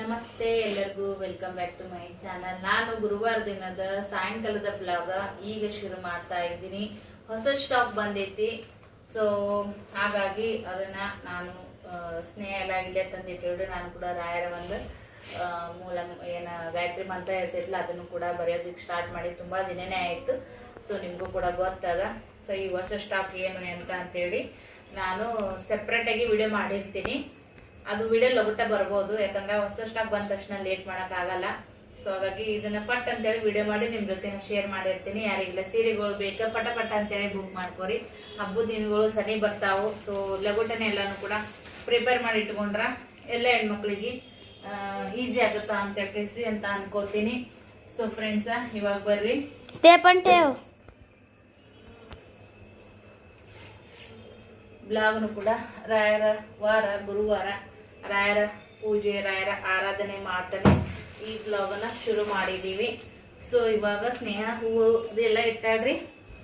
ನಮಸ್ತೆ ಎಲ್ಲರಿಗೂ welcome back to my channel ನಾನು ಗುರುವಾರ ದಿನದ ಸಾಯಂಕಾಲದ ಬ್ಲಾಗ ಈಗ ಶುರು ಮಾಡ್ತಾ ಇದ್ದೀನಿ. ಹೊಸ ಸ್ಟಾಕ್ ಬಂದೈತಿ. ಸೊ ಹಾಗಾಗಿ ಅದನ್ನ ನಾನು ಸ್ನೇಹ ಎಲ್ಲ ಇಲ್ಲೇ ತಂದಿಟ್ಟಿರು ನಾನು ಕೂಡ ರಾಯರ ಒಂದು ಮೂಲ ಏನ ಗಾಯತ್ರಿ ಮಂತ್ರ ಇರ್ತೈತಿಲ್ಲ ಅದನ್ನು ಕೂಡ ಬರೆಯೋದಕ್ಕೆ ಸ್ಟಾರ್ಟ್ ಮಾಡಿ. ತುಂಬಾ ದಿನನೇ ಆಯ್ತು. ಸೊ ನಿಮಗೂ ಕೂಡ ಗೊತ್ತದ. ಸೊ ಈ ಹೊಸ ಸ್ಟಾಕ್ ಏನು ಅಂತ ಅಂತೇಳಿ ನಾನು ಸೆಪ್ರೇಟ್ ಆಗಿ ವಿಡಿಯೋ ಮಾಡಿರ್ತೀನಿ. ಅದು ವಿಡಿಯೋ ಲಗುಟ ಬರ್ಬೋದು ಯಾಕಂದ್ರೆ ಹೊಸ ಸ್ಟಾಕ್ ಬಂದ ತಕ್ಷಣ ಲೇಟ್ ಮಾಡೋಕ್ಕಾಗಲ್ಲ ಸೊ ಹಾಗಾಗಿ ಇದನ್ನ ಪಟ್ ಅಂತೇಳಿ ವಿಡಿಯೋ ಮಾಡಿ ನಿಮ್ಮ ಜೊತೆ ಶೇರ್ ಮಾಡಿರ್ತೀನಿ. ಯಾರಿಗಿಲ್ಲ ಸೀರೆಗಳು ಬೇಕ ಪಟ ಪಟ ಅಂತೇಳಿ ಬುಕ್ ಮಾಡ್ಕೋರಿ. ಹಬ್ಬದ ದಿನಗಳು ಸನಿ ಬರ್ತಾವು. ಸೊ ಲಗೋಟನೆ ಎಲ್ಲಾನು ಕೂಡ ಪ್ರಿಪೇರ್ ಮಾಡಿ ಇಟ್ಕೊಂಡ್ರ ಎಲ್ಲ ಹೆಣ್ಮಕ್ಳಿಗೆ ಈಸಿ ಆಗುತ್ತಾ ಅಂತ ಕೇಸಿ ಅಂತ ಅನ್ಕೋತೀನಿ. ಸೊ ಫ್ರೆಂಡ್ಸ ಇವಾಗ ಬರ್ರಿ. ಬ್ಲಾಗ್ನು ಕೂಡ ರಾಯರ ವಾರ ಗುರುವಾರ ರಾಯರ ಪೂಜೆ, ರಾಯರ ಆರಾಧನೆ ಮಾಡ್ತಾನೆ ಈ ಬ್ಲಾಗನ್ನ ಶುರು ಮಾಡಿದ್ದೀವಿ ಸೊ ಇವಾಗ ಸ್ನೇಹ ಹೂವು ಇದೆಲ್ಲ ಇಟ್ಟಾಡ್ರಿ.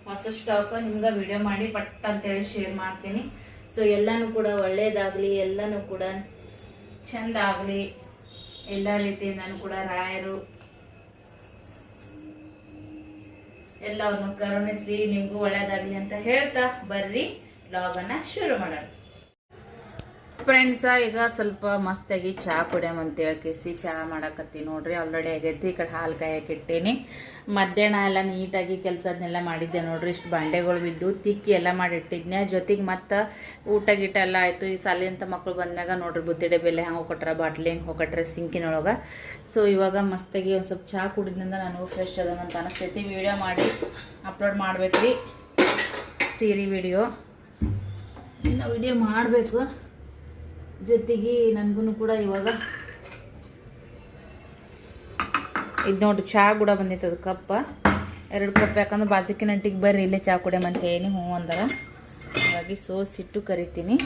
ಹೊಸ ಸ್ಟಾಕ್ ನಿಮ್ಗೆ ವಿಡಿಯೋ ಮಾಡಿ ಪಟ್ ಅಂತೇಳಿ ಶೇರ್ ಮಾಡ್ತೀನಿ. ಸೊ ಎಲ್ಲಾನು ಕೂಡ ಒಳ್ಳೇದಾಗ್ಲಿ, ಎಲ್ಲಾನು ಕೂಡ ಚಂದ ಆಗಲಿ ಎಲ್ಲ ರೀತಿಯಿಂದನೂ ಕೂಡ ರಾಯರು ಎಲ್ಲವನ್ನು ಕರುಣಿಸ್ಲಿ, ನಿಮಗೂ ಒಳ್ಳೇದಾಗ್ಲಿ ಅಂತ ಹೇಳ್ತಾ ಬರ್ರಿ. ಬ್ಲಾಗ್ ಅನ್ನ ಶುರು ಮಾಡೋಣ. ಫ್ರೆಂಡ್ಸ ಈಗ ಸ್ವಲ್ಪ ಮಸ್ತಾಗಿ ಚಹಾ ಕುಡಿಯಮ್ ಅಂತ ಹೇಳ್ಕೇಸಿ ಚಹಾ ಮಾಡಕತ್ತೀನಿ ನೋಡ್ರಿ ಆಲ್ರೆಡಿ ಆಗೈತಿ. ಈ ಕಡೆ ಹಾಲು ಕಾಯಕ್ಕೆ ಇಟ್ಟೇನಿ ಮಧ್ಯಾಹ್ನ ಎಲ್ಲ ನೀಟಾಗಿ ಕೆಲಸದನ್ನೆಲ್ಲ ಮಾಡಿದ್ದೆ ನೋಡ್ರಿ. ಇಷ್ಟು ಬಂಡೆಗಳು ಬಿದ್ದು, ತಿಕ್ಕಿ ಎಲ್ಲ ಮಾಡಿಟ್ಟಿದ್ನೆ ಜೊತೆಗೆ ಮತ್ತು ಊಟ ಗೀಟ ಎಲ್ಲ ಆಯಿತು. ಈ ಸಾಲಿಂತ ಮಕ್ಕಳು ಬಂದಾಗ ನೋಡ್ರಿ, ಬುತ್ತಿಡೆ ಬೆಲೆ ಹಂಗೆ ಕೊಟ್ಟರೆ ಬಾಟ್ಲಿ ಹೆಂಗೆ ಹೋಗಟ್ರೆ ಸಿಂಕಿನೊಳಗೆ. ಸೊ ಇವಾಗ ಮಸ್ತಾಗಿ ಒಂದು ಸ್ವಲ್ಪ ಚಹಾ ಕುಡಿದ್ರಿಂದ ನನಗೂ ಫ್ರೆಶ್ ಅದಂತ ಅನಿಸ್ತೈತಿ. ವಿಡಿಯೋ ಮಾಡಿ ಅಪ್ಲೋಡ್ ಮಾಡ್ಬೇಕ್ರಿ. ಸೀರೆ ವಿಡಿಯೋ ಇನ್ನು ವಿಡಿಯೋ ಮಾಡಬೇಕು. ಜೊತೆಗೆ ನನಗೂ ಕೂಡ ಇವಾಗ ಇದು ನೋಡ್ರಿ ಚಹಾ ಕೂಡ ಬಂದಿತ್ತು ಅದು ಕಪ್ಪ. ಎರಡು ಕಪ್ ಯಾಕಂದ್ರೆ ಬಾಜುಕಿನ ಅಂಟಿಗೆ ಬರ್ರಿ, ಇಲ್ಲೇ ಚಹಾ ಕುಡಿಯಮಂತ ಏನು ಹ್ಞೂ ಅಂದರ. ಹಾಗಾಗಿ ಸೋಸಿಟ್ಟು ಕರಿತೀನಿ.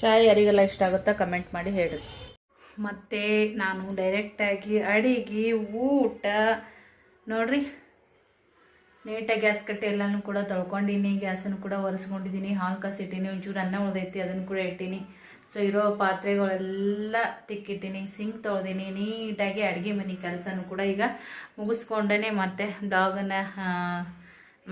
ಚಹಾ ಯಾರಿಗೆಲ್ಲ ಇಷ್ಟ ಆಗುತ್ತಾ ಕಮೆಂಟ್ ಮಾಡಿ ಹೇಳಿ ಮತ್ತು ನಾನು ಡೈರೆಕ್ಟಾಗಿ ಅಡಿಗೆ, ಊಟ. ನೋಡ್ರಿ ನೀಟಾಗಿ ಗ್ಯಾಸ್ ಕಟ್ಟೆ ಎಲ್ಲನೂ ಕೂಡ ತೊಳ್ಕೊಂಡಿನಿ, ಗ್ಯಾಸನ್ನು ಕೂಡ ಒರೆಸ್ಕೊಂಡಿದ್ದೀನಿ ಹಾಲು ಕಾಸಿಟ್ಟಿನಿ, ಒಂಚೂರು ಅನ್ನ ಉಳ್ದೈತಿ, ಅದನ್ನು ಕೂಡ ಇಟ್ಟೀನಿ. ಸೊ ಇರೋ ಪಾತ್ರೆಗಳೆಲ್ಲ ತಿಕ್ಕಿಟ್ಟಿನಿ, ಸಿಂಕ್ ತೊಳ್ದೀನಿ, ನೀಟಾಗಿ ಅಡುಗೆ ಮನೆ ಕೆಲಸನೂ ಕೂಡ ಈಗ ಮುಗಿಸ್ಕೊಂಡೇ ಮತ್ತೆ ಬ್ಲಾಗನ್ನು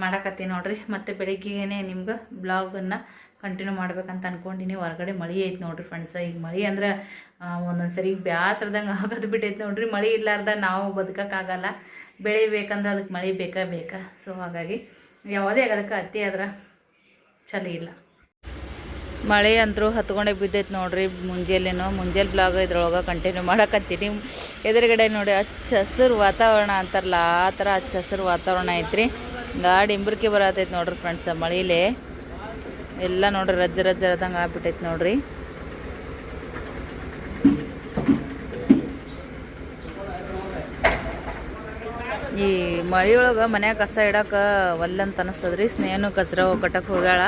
ಮಾಡಕತ್ತೀನಿ ನೋಡ್ರಿ. ಮತ್ತೆ ಬೆಳಿಗ್ಗೆನೇ ನಿಮ್ಗೆ ಬ್ಲಾಗನ್ನು ಕಂಟಿನ್ಯೂ ಮಾಡ್ಬೇಕಂತ ಅಂದ್ಕೊಂಡಿನಿ ಹೊರಗಡೆ ಮಳೆ ಐತೆ ನೋಡ್ರಿ ಫ್ರೆಂಡ್ಸ ಈಗ ಮಳೆ ಅಂದ್ರೆ ಒಂದೊಂದ್ ಸರಿ ಬ್ಯಾಸ್ರದಂಗೆ ಆಗೋದು ಬಿಟ್ಟೈತೆ ನೋಡ್ರಿ. ಮಳೆ ಇಲ್ಲಾರ್ದ ನಾವು ಬದುಕಕ್ಕಾಗಲ್ಲ ಬೆಳಿಬೇಕಂದ್ರೆ ಅದಕ್ಕೆ ಮಳೆ ಬೇಕಾ ಬೇಕಾ? ಸೊ ಹಾಗಾಗಿ ಯಾವುದೇ ಅದಕ್ಕೆ ಅತಿ ಆದ್ರೆ ಚಳಿ ಇಲ್ಲ. ಮಳೆ ಅಂತರೂ ಹತ್ಕೊಂಡೆ ಬಿದ್ದೈತೆ ನೋಡ್ರಿ ಮುಂಜಾನೆನೋ. ಮುಂಜಾನೆ ಬ್ಲಾಗ್ ಇದ್ರೊಳಗೆ ಕಂಟಿನ್ಯೂ ಮಾಡಕತ್ತೀನಿ. ಎದುರುಗಡೆ ನೋಡಿ ಹಚ್ಚ ಹಸಿರು ವಾತಾವರಣ ಅಂತಾರಲ್ಲ, ಆ ಥರ ಹಚ್ಚ ಹಸಿರು ವಾತಾವರಣ ಐತ್ರಿ. ಗಾಡಿ ಇಂಬ್ರಿಕೆ ಬರತೈತೆ ನೋಡ್ರಿ ಫ್ರೆಂಡ್ಸ ಮಳೆಲೇ. ಎಲ್ಲ ನೋಡ್ರಿ ರಜ್ಜ ರಜ್ಜ ಆದಂಗೆ ಆಗ್ಬಿಟ್ಟೈತೆ ನೋಡ್ರಿ. ಈ ಮಳೆಯೊಳಗೆ ಮನ್ಯಾಗ ಕಸ ಇಡಕ್ಕೆ ಒಲ್ಲಂತ ಅನಿಸ್ತದ್ರಿ. ಸ್ನೇಹನು ಕಚ್ರ ಕಟ್ಟಕ್ಕೆ ಹೋಗ್ಯಾಳ.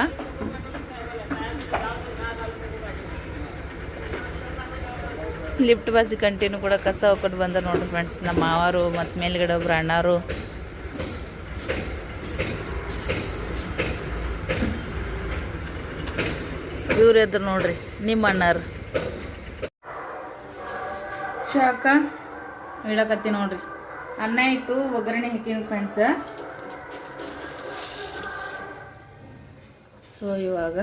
ಲಿಫ್ಟ್ ಬಾಜಿ ಕಂಟಿನ್ಯೂ ಕೂಡ ಕಸ ಹೋಗ್ಕೊಂಡು ಬಂದ ನೋಡ್ರಿ ಫ್ರೆಂಡ್ಸ್ ನಮ್ಮ ಮಾವರು ಮತ್ತು ಮೇಲ್ಗಡೆ ಒಬ್ರು ಅಣ್ಣಾರು. ಇವ್ರು ಎದ್ರು ನೋಡ್ರಿ ನಿಮ್ಮ ಅಣ್ಣಾರು. ಶಾಖ ಇಡಕತ್ತಿ ನೋಡ್ರಿ. ಅನ್ನ ಇತ್ತು ಒಗ್ಗರಣೆ ಹಾಕಿನ ಫ್ರೆಂಡ್ಸ್ ಸೊ ಇವಾಗ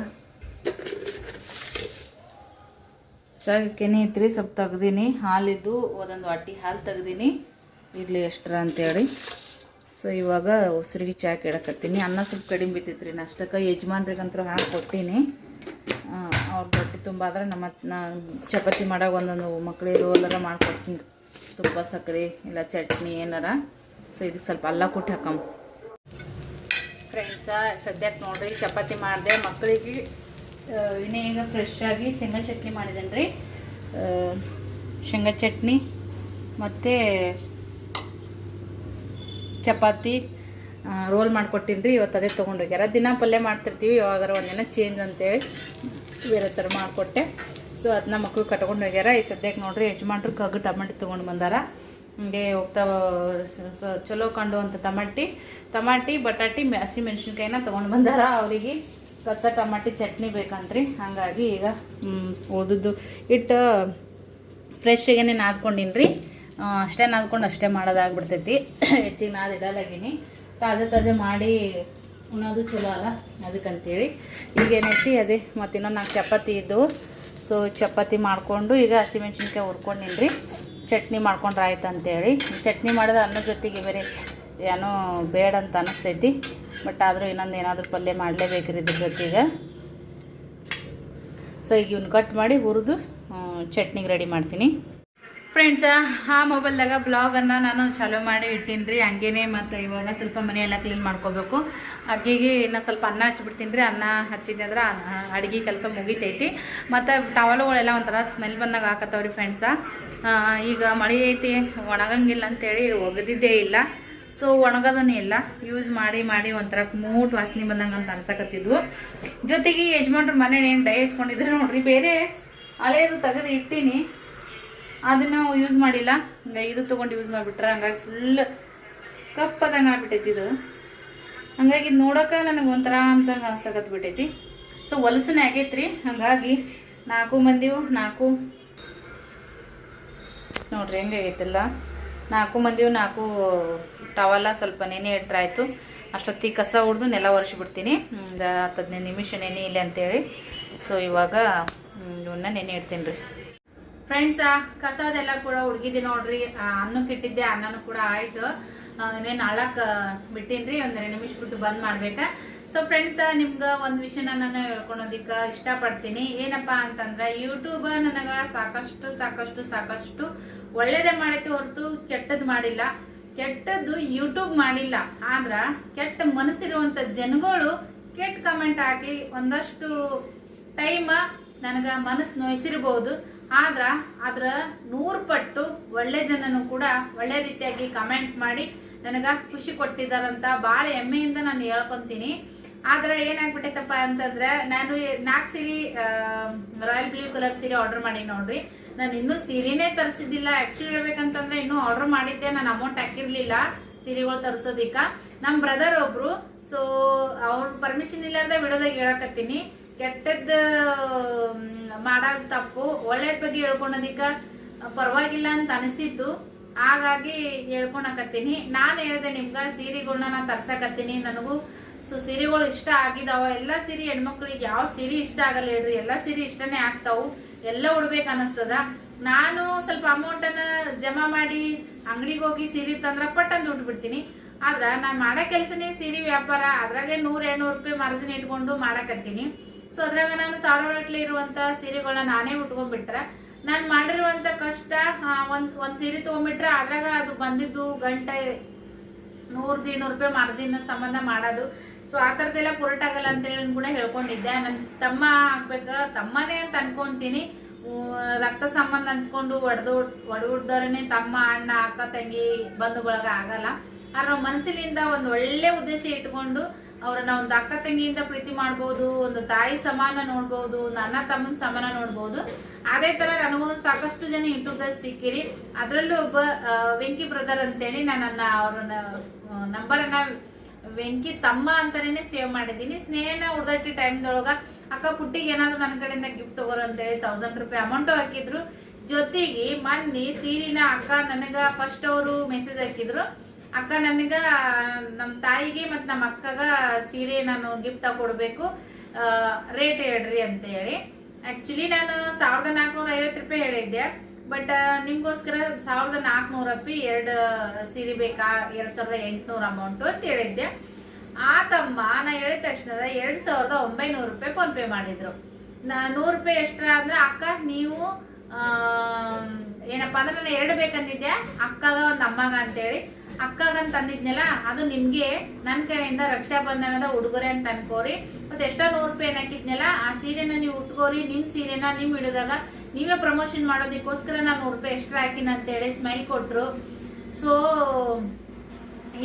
ಚಾಕೆನೆ ಐತ್ರಿ ಸ್ವಲ್ಪ ತೆಗ್ದೀನಿ. ಹಾಲಿದ್ದು ಒಂದೊಂದು ವಾಟಿ ಹಾಲು ತೆಗ್ದೀನಿ. ಇರಲಿ ಎಷ್ಟರ ಅಂತೇಳಿ. ಸೊ ಇವಾಗ ಉಸಿರಿಗೆ ಚಾಕ್ ಕೆಡಕತ್ತೀನಿ. ಅನ್ನ ಸ್ವಲ್ಪ ಕಡಿಮೆ ಬಿತ್ತೈತ್ರಿ. ನಷ್ಟಕ್ಕೆ ಯಜಮಾನ್ರಿಗಂತೂ ಹಾಕಿ ಕೊಟ್ಟೀನಿ. ಅವ್ರ ಬಟ್ಟೆ ತುಂಬ ಆದ್ರೆ ನಮ್ಮ ನಾನು ಚಪಾತಿ ಮಾಡಾಗ ಒಂದೊಂದು ಮಕ್ಕಳಿರೋ ಎಲ್ಲರ ಮಾಡ್ಕೊಡ್ತೀನಿ. ತುಪ್ಪ ಸಕ್ಕರೆ ಇಲ್ಲ ಚಟ್ನಿ ಏನಾರ. ಸೊ ಇದಕ್ಕೆ ಸ್ವಲ್ಪ ಅಲ್ಲ ಕೊಟ್ಟು ಹಾಕಮ್. ಫ್ರೆಂಡ್ಸ ಸದ್ಯಕ್ಕೆ ನೋಡ್ರಿ, ಚಪಾತಿ ಮಾಡಿದೆ. ಮಕ್ಕಳಿಗೆ ಇನ್ನೇ ಈಗ ಫ್ರೆಶ್ ಆಗಿ ಶೇಂಗಾ ಚಟ್ನಿ ಮಾಡಿದ್ದೇನೆ ರೀ ಶೇಂಗಾ ಚಟ್ನಿ ಮತ್ತು ಚಪಾತಿ ರೋಲ್ ಮಾಡಿಕೊಟ್ಟಿನಿ ರೀ ಇವತ್ತು ಅದೇ ತೊಗೊಂಡೋಗ್ಯಾರ ದಿನ ಪಲ್ಯ ಮಾಡ್ತಿರ್ತೀವಿ. ಯಾವಾಗಾರ ಒಂದಿನ ಚೇಂಜ್ ಅಂತೇಳಿ ಬೇರೆ ಥರ ಮಾಡಿಕೊಟ್ಟೆ. ಸೊ ಅದನ್ನ ಮಕ್ಕಳು ಕಟ್ಕೊಂಡು ಹೋಗ್ಯಾರ. ಈ ಸದ್ಯಕ್ಕೆ ನೋಡ್ರಿ ಯಜಮಾನ್ರು ಕಗ್ಗು ಟಮಾಟಿ ತೊಗೊಂಡು ಬಂದಾರ. ಹಿಂಗೆ ಹೋಗ್ತಾ ಚಲೋ ಕಂಡು ಅಂತ ಟಮಾಟಿ ಟಮಾಟಿ ಬಟಾಟಿ ಹಸಿ ಮೆಣಸಿನ್ಕಾಯಿನ ತೊಗೊಂಡು ಬಂದಾರ. ಅವರಿಗೆ ಕಚ್ಚ ಟಮಾಟಿ ಚಟ್ನಿ ಬೇಕಂತ್ರಿ. ಹಾಗಾಗಿ ಈಗ ಉಳ್ದದ್ದು ಇಟ್ಟು ಫ್ರೆಶ್ಶಾಗೇ ನಾದ್ಕೊಂಡಿನ್ರಿ. ಅಷ್ಟೇ ನಾದ್ಕೊಂಡು ಅಷ್ಟೇ ಮಾಡೋದಾಗ್ಬಿಡ್ತೈತಿ. ಹೆಚ್ಚಿಗೆ ನಾದ್ ಇಡಲಾಗಿನಿ. ತಾಜಾ ತಾಜಾ ಮಾಡಿ ಉಣ್ಣೋದು ಚಲೋ ಅಲ್ಲ, ಅದಕ್ಕಂತೇಳಿ. ಈಗ ಏನೈತಿ ಅದೇ ಮತ್ತು ಇನ್ನೊಂದು ನಾಲ್ಕು ಚಪಾತಿ ಇದ್ದವು ಸೊ ಚಪಾತಿ ಮಾಡಿಕೊಂಡು ಈಗ ಹಸಿಮೆಣ್ಸಿನ್ಕಾಯಿ ಹುರ್ಕೊಂಡಿನಿ ರೀ ಚಟ್ನಿ ಮಾಡ್ಕೊಂಡ್ರೆ ಆಯ್ತು ಅಂತೇಳಿ ಚಟ್ನಿ ಮಾಡಿದ್ರೆ ಅನ್ನದ ಜೊತೆಗೆ ಬೇರೆ ಏನೋ ಬೇಡ ಅಂತ ಅನಿಸ್ತೈತಿ. ಬಟ್ ಆದರೂ ಇನ್ನೊಂದು ಏನಾದರೂ ಪಲ್ಯ ಮಾಡಲೇಬೇಕ್ರಿ ಇದ್ರ ಜೊತೆಗೆ. ಸೊ ಈಗ ಇವ್ನ ಕಟ್ ಮಾಡಿ ಹುರಿದು ಚಟ್ನಿಗೆ ರೆಡಿ ಮಾಡ್ತೀನಿ. ಫ್ರೆಂಡ್ಸ ಆ ಮೊಬೈಲ್ದಾಗ ಬ್ಲಾಗನ್ನು ನಾನು ಚಾಲೂ ಮಾಡಿ ಇಟ್ಟೀನಿ ರೀ ಹಂಗೇನೆ ಮತ್ತು ಇವಾಗ ಸ್ವಲ್ಪ ಮನೆಯೆಲ್ಲ ಕ್ಲೀನ್ ಮಾಡ್ಕೋಬೇಕು. ಅಡುಗೆಗೆ ಇನ್ನು ಸ್ವಲ್ಪ ಅನ್ನ ಹಚ್ಬಿಡ್ತೀನಿ ರೀ ಅನ್ನ ಹಚ್ಚಿದ್ದೆ ಅಂದ್ರೆ ಅಡುಗೆ ಕೆಲಸ ಮುಗಿತೈತಿ. ಮತ್ತು ಟವಲ್ಗಳೆಲ್ಲ ಒಂಥರ ಸ್ಮೆಲ್ ಬಂದಾಗ ಹಾಕತ್ತವ್ರಿ ಫ್ರೆಂಡ್ಸ ಈಗ ಮಳೆ ಐತಿ, ಒಣಗಂಗಿಲ್ಲ ಅಂತೇಳಿ ಒಗೆದಿದ್ದೇ ಇಲ್ಲ. ಸೊ ಒಣಗೋದನ್ನೇ ಇಲ್ಲ. ಯೂಸ್ ಮಾಡಿ ಮಾಡಿ ಒಂಥರ ಮೂಟ್ ವಾಸನೆ ಬಂದಂಗೆ ಅಂತ ಅನ್ಸಕತ್ತಿದ್ವು. ಜೊತೆಗೆ ಯಜಮಾನ್ರು ಮನೆ ಏನು ಡೈ ಹಚ್ಕೊಂಡಿದ್ರು ನೋಡ್ರಿ. ಬೇರೆ ಹಳೆಯದು ತೆಗೆದು ಇಟ್ಟೀನಿ. ಅದನ್ನು ಯೂಸ್ ಮಾಡಿಲ್ಲ. ಹಂಗಾಗಿ ಇದು ತಗೊಂಡು ಯೂಸ್ ಮಾಡಿಬಿಟ್ರೆ ಹಂಗಾಗಿ ಫುಲ್ ಕಪ್ಪದಂಗೆ ಆಗ್ಬಿಟ್ಟೈತಿ ಇದು. ಹಂಗಾಗಿ ಇದು ನೋಡೋಕೆ ನನಗೆ ಒಂಥರ ಅಂತಂಗೆ ಅನ್ಸಕತ್ ಬಿಟ್ಟೈತಿ. ಸೊ ಹೊಲಸನೇ ಆಗೈತ್ರಿ. ಹಂಗಾಗಿ ನಾಲ್ಕು ಮಂದಿವು ನಾಲ್ಕು ನೋಡ್ರಿ ಹೆಂಗಾಗೈತಿಲ್ಲ ನಾಲ್ಕು ಮಂದಿವು ನಾಲ್ಕು ಟವಲ್ಲ ಸ್ವಲ್ಪ ನೆನೆ ಇಟ್ರಾಯ್ತು ಅಷ್ಟೊತ್ತಿಗೆ ಕಸ ಹೊಡೆದು ನೆಲ ಒರೆಸಿಬಿಡ್ತೀನಿ ಒಂದು ಹತ್ತು ಹದಿನೈದು ನಿಮಿಷ ನೆನೆ ಇಲ್ಲ ಅಂತೇಳಿ. ಸೊ ಇವಾಗ ಇವನ್ನ ನೆನೆ ಇಡ್ತೀನಿ ರೀ. ಫ್ರೆಂಡ್ಸ್ ಕಸದೆಲ್ಲ ಕೂಡ ಹುಡುಗಿದ್ದೆ ನೋಡ್ರಿ. ಅನ್ನಕ್ಕೆ ಇಟ್ಟಿದ್ದೆ, ಅನ್ನನೂ ಕೂಡ ಆಯ್ತು. ಇನ್ನೇನು ಅಳಕ್ ಬಿಟ್ಟಿನ್ರಿ ಒಂದೆರಡು ನಿಮಿಷ ಬಿಟ್ಟು ಬಂದ್ ಮಾಡ್ಬೇಕಾ. ಸೊ ಫ್ರೆಂಡ್ಸ್ ನಿಮ್ಗೆ ಒಂದು ವಿಷಯನ ನಾನು ಹೇಳ್ಕೊಳೋದಿಕ್ಕೆ ಇಷ್ಟಪಡ್ತೀನಿ. ಏನಪ್ಪಾ ಅಂತಂದ್ರೆ ಯೂಟ್ಯೂಬ್ ನನಗ ಸಾಕಷ್ಟು ಸಾಕಷ್ಟು ಸಾಕಷ್ಟು ಒಳ್ಳೇದೇ ಮಾಡೈತಿ ಹೊರತು ಕೆಟ್ಟದ್ ಮಾಡಿಲ್ಲ. ಕೆಟ್ಟದ್ದು ಯೂಟ್ಯೂಬ್ ಮಾಡಿಲ್ಲ. ಆದ್ರ ಕೆಟ್ಟ ಮನಸ್ಸಿರುವಂತ ಜನಗಳು ಕೆಟ್ಟ ಕಮೆಂಟ್ ಹಾಕಿ ಒಂದಷ್ಟು ಟೈಮ್ ನನಗ ಮನಸ್ಸು ನೋಯಿಸಿರ್ಬೋದು. ಆದ್ರ ಅದ್ರ ನೂರು ಪಟ್ಟು ಒಳ್ಳೆ ಜನನು ಕೂಡ ಒಳ್ಳೆ ರೀತಿಯಾಗಿ ಕಮೆಂಟ್ ಮಾಡಿ ನನಗ ಖುಷಿ ಕೊಟ್ಟಿದ್ದಾರಂತ ಬಹಳ ಹೆಮ್ಮೆಯಿಂದ ನಾನು ಹೇಳ್ಕೊಂತೀನಿ. ಆದ್ರೆ ಏನಾಗ್ಬಿಟ್ಟೈತಪ್ಪ ಅಂತಂದ್ರೆ ನಾನು ನಾಲ್ಕು ಸೀರೆ ರಾಯಲ್ ಬ್ಲೂ ಕಲರ್ ಸೀರೆ ಆರ್ಡರ್ ಮಾಡಿ ನೋಡ್ರಿ. ನಾನು ಇನ್ನೂ ಸೀರೆನೇ ತರಿಸಿದ್ದಿಲ್ಲ. ಆಕ್ಚುಲಿ ಹೇಳ್ಬೇಕಂತಂದ್ರೆ ಇನ್ನೂ ಆರ್ಡರ್ ಮಾಡಿದ್ದೆ. ನಾನು ಅಮೌಂಟ್ ಹಾಕಿರ್ಲಿಲ್ಲ ಸೀರೆಗಳು ತರಿಸೋದಿಕ್ಕ ನಮ್ಮ ಬ್ರದರ್ ಒಬ್ರು ಸೊ ಅವ್ರ ಪರ್ಮಿಷನ್ ಇಲ್ಲಾಂದ್ರೆ ಬಿಡೋದಾಗ ಹೇಳಕತ್ತೀನಿ. ಕೆಟ್ಟದ್ದು ಮಾಡೋದು ತಪ್ಪು, ಒಳ್ಳೇದ್ ಬಗ್ಗೆ ಹೇಳ್ಕೊಳೋದಿಕ್ಕ ಪರವಾಗಿಲ್ಲ ಅಂತ ಅನಿಸಿತ್ತು ಹಾಗಾಗಿ ಹೇಳ್ಕೊಳಕತ್ತೀನಿ ನಾನು ಹೇಳ್ದೆ ನಿಮ್ಗ, ಸೀರೆಗಳ್ನ ನಾ ತರ್ಸಕತ್ತೀನಿ. ನನಗೂ ಸೊ, ಸೀರೆಗಳು ಇಷ್ಟ ಆಗಿದಾವ. ಎಲ್ಲಾ ಸೀರೆ ಹೆಣ್ಮಕ್ಳಿಗೆ ಯಾವ ಸೀರೆ ಇಷ್ಟ ಆಗಲ್ಲ ಹೇಳ್ರಿ. ಎಲ್ಲಾ ಸೀರೆ ಇಷ್ಟನೇ ಆಗ್ತಾವು. ಎಲ್ಲ ಉಡ್ಬೇಕು ಅನಸ್ತದ. ನಾನು ಸ್ವಲ್ಪ ಅಮೌಂಟ್ ಅನ್ನ ಜಮಾ ಮಾಡಿ ಅಂಗಡಿಗೆ ಹೋಗಿ ಸೀರೆ ತಂದ್ರ ಪಟ್ಟಂದು ಉಟ್ಬಿಡ್ತೀನಿ. ಆದ್ರ ನಾನು ಮಾಡೋ ಕೆಲ್ಸನೇ ಸೀರೆ ವ್ಯಾಪಾರ. ಅದ್ರಾಗೆ ನೂರ್, ಎರಡ್ನೂರು ರೂಪಾಯಿ ಮಾರ್ಜಿನ್ ಇಟ್ಕೊಂಡು ಮಾಡಕತ್ತೀನಿ. ಸೊ ಅದ್ರಾಗ ನಾನು ಸಾವಿರ ಗಟ್ಲೆ ಇರುವಂತ ಸೀರೆಗಳನ್ನ ನಾನೇ ಉಟ್ಕೊಂಡ್ಬಿಟ್ರೆ, ನಾನು ಮಾಡಿರುವಂತ ಕಷ್ಟ ಒಂದ್ ಒಂದ್ ಸೀರೆ ತಗೊಂಡ್ಬಿಟ್ರೆ ಅದ್ರಾಗ ಅದು ಬಂದಿದ್ದು ಗಂಟೆ ನೂರ್ ಇನ್ನೂರು ರೂಪಾಯಿ ಮಾರ್ಜಿನ್ ಸಂಬಂಧ ಮಾಡೋದು. ಸೊ ಆ ಥರದ್ದೆಲ್ಲ ಪುರಟಾಗಲ್ಲ ಅಂತೇಳಿ ಕೂಡ ಹೇಳ್ಕೊಂಡಿದ್ದೆ. ನನ್ನ ತಮ್ಮ ಆಗ್ಬೇಕ, ತಮ್ಮನೇ ಅಂತ ಅನ್ಕೊಂತೀನಿ. ರಕ್ತ ಸಂಬಂಧ ಅನ್ಸ್ಕೊಂಡು ಒಡೆದು ಒಡಹುಡ್ದವ್ರನ್ನೇ ತಮ್ಮ, ಅಣ್ಣ, ಅಕ್ಕ, ತಂಗಿ ಬಂಧು ಬಳಗ ಆಗಲ್ಲ. ಆದ್ರೆ ಮನಸ್ಸಿನಿಂದ ಒಂದು ಒಳ್ಳೆ ಉದ್ದೇಶ ಇಟ್ಕೊಂಡು ಅವ್ರನ್ನ ಒಂದು ಅಕ್ಕ ತಂಗಿಯಿಂದ ಪ್ರೀತಿ ಮಾಡ್ಬೋದು, ಒಂದು ತಾಯಿ ಸಮಾನ ನೋಡ್ಬೋದು ಒಂದು ಅಣ್ಣ ತಮ್ಮನ ಸಮಾನ ನೋಡ್ಬೋದು. ಅದೇ ತರ ನನಗೂ ಸಾಕಷ್ಟು ಜನ ಯೂಟ್ಯೂಬರ್ಸ್ ಸಿಕ್ಕಿರಿ. ಅದರಲ್ಲೂ ಒಬ್ಬ ವೆಂಕಿ ಬ್ರದರ್ ಅಂತೇಳಿ ನಾನು ನನ್ನ ಅವ್ರನ್ನ ನಂಬರನ್ನ ವೆಂಕಿ ತಮ್ಮ ಅಂತಾನೆ ಸೇವ್ ಮಾಡಿದ್ದೀನಿ. ಸ್ನೇಹನ ಉಡ್ದಟ್ಟಿ ಟೈಮ್ದೊಳಗ ಅಕ್ಕ ಪುಟ್ಟಿಗೆ ಏನಾದ್ರು ನನ್ನ ಕಡೆಯಿಂದ ಗಿಫ್ಟ್ ತಗೋರು ಅಂತೇಳಿ ತೌಸಂಡ್ ರೂಪಾಯಿ ಅಮೌಂಟ್ ಹಾಕಿದ್ರು. ಜೊತೆಗೆ ಮನ್ನಿ ಸೀರಿನ ಅಕ್ಕ ನನಗ ಫಸ್ಟ್ ಅವರು ಮೆಸೇಜ್ ಹಾಕಿದ್ರು. ಅಕ್ಕ ನನಗ ನಮ್ಮ ತಾಯಿಗೆ ಮತ್ತು ನಮ್ಮ ಅಕ್ಕಗ ಸೀರೆ ನಾನು ಗಿಫ್ಟ್ ಕೊಡಬೇಕು ರೇಟ್ ಹೇಳ್ರಿ ಅಂತ ಹೇಳಿ ಆಕ್ಚುಲಿ ನಾನು ಸಾವಿರದ ನಾಲ್ಕುನೂರ ಐವತ್ತು ರೂಪಾಯಿ ಹೇಳಿದ್ದೆ. ಬಟ್ ನಿಮ್ಗೋಸ್ಕರ ಸಾವಿರದ ನಾಲ್ಕುನೂರ ರೂಪಾಯಿ ಎರಡು ಸೀರೆ ಬೇಕಾ? ಎರಡ್ ಸಾವಿರದ ಎಂಟುನೂರ ಅಮೌಂಟು ಅಂತ ಹೇಳಿದ್ದೆ. ಆ ತಮ್ಮ ನಾ ಹೇಳಿದ ತಕ್ಷಣ ಎರಡ್ ಸಾವಿರದ ಒಂಬೈನೂರು ರೂಪಾಯಿ ಫೋನ್ ಪೇ ಮಾಡಿದ್ರು. ನೂರು ರೂಪಾಯಿ ಎಷ್ಟ್ರ ಅಂದ್ರೆ ಅಕ್ಕ ನೀವು ಏನಪ್ಪಾ ಅಂದ್ರೆ ನಾನು ಎರಡು ಬೇಕಂದಿದ್ದೆ. ಅಕ್ಕಗ ಒಂದು ಅಮ್ಮಗ ಅಂತೇಳಿ. ಅಕ್ಕಗ ತಂದಿದ್ನಲ್ಲ, ಅದು ನಿಮ್ಗೆ ನನ್ನ ಕಡೆಯಿಂದ ರಕ್ಷಾ ಬಂಧನದ ಉಡುಗೊರೆ ಅಂತ ಅನ್ಕೋರಿ. ಮತ್ತೆ ಎಷ್ಟೋ ನೂರು ರೂಪಾಯಿ ಹಾಕಿದ್ನಲ್ಲ ಆ ಸೀರೆನ ನೀವು ಉಟ್ಕೋರಿ, ನಿಮ್ ಸೀರೆನ ನಿಮ್ ಹಿಡಿದಾಗ ನೀವೇ ಪ್ರಮೋಷನ್ ಮಾಡೋದಕ್ಕೋಸ್ಕರ ನಾನು ನೂರು ರೂಪಾಯಿ ಎಕ್ಸ್ಟ್ರಾ ಹಾಕಿನ ಅಂತೇಳಿ ಸ್ಮೈಲ್ ಕೊಟ್ರು. ಸೊ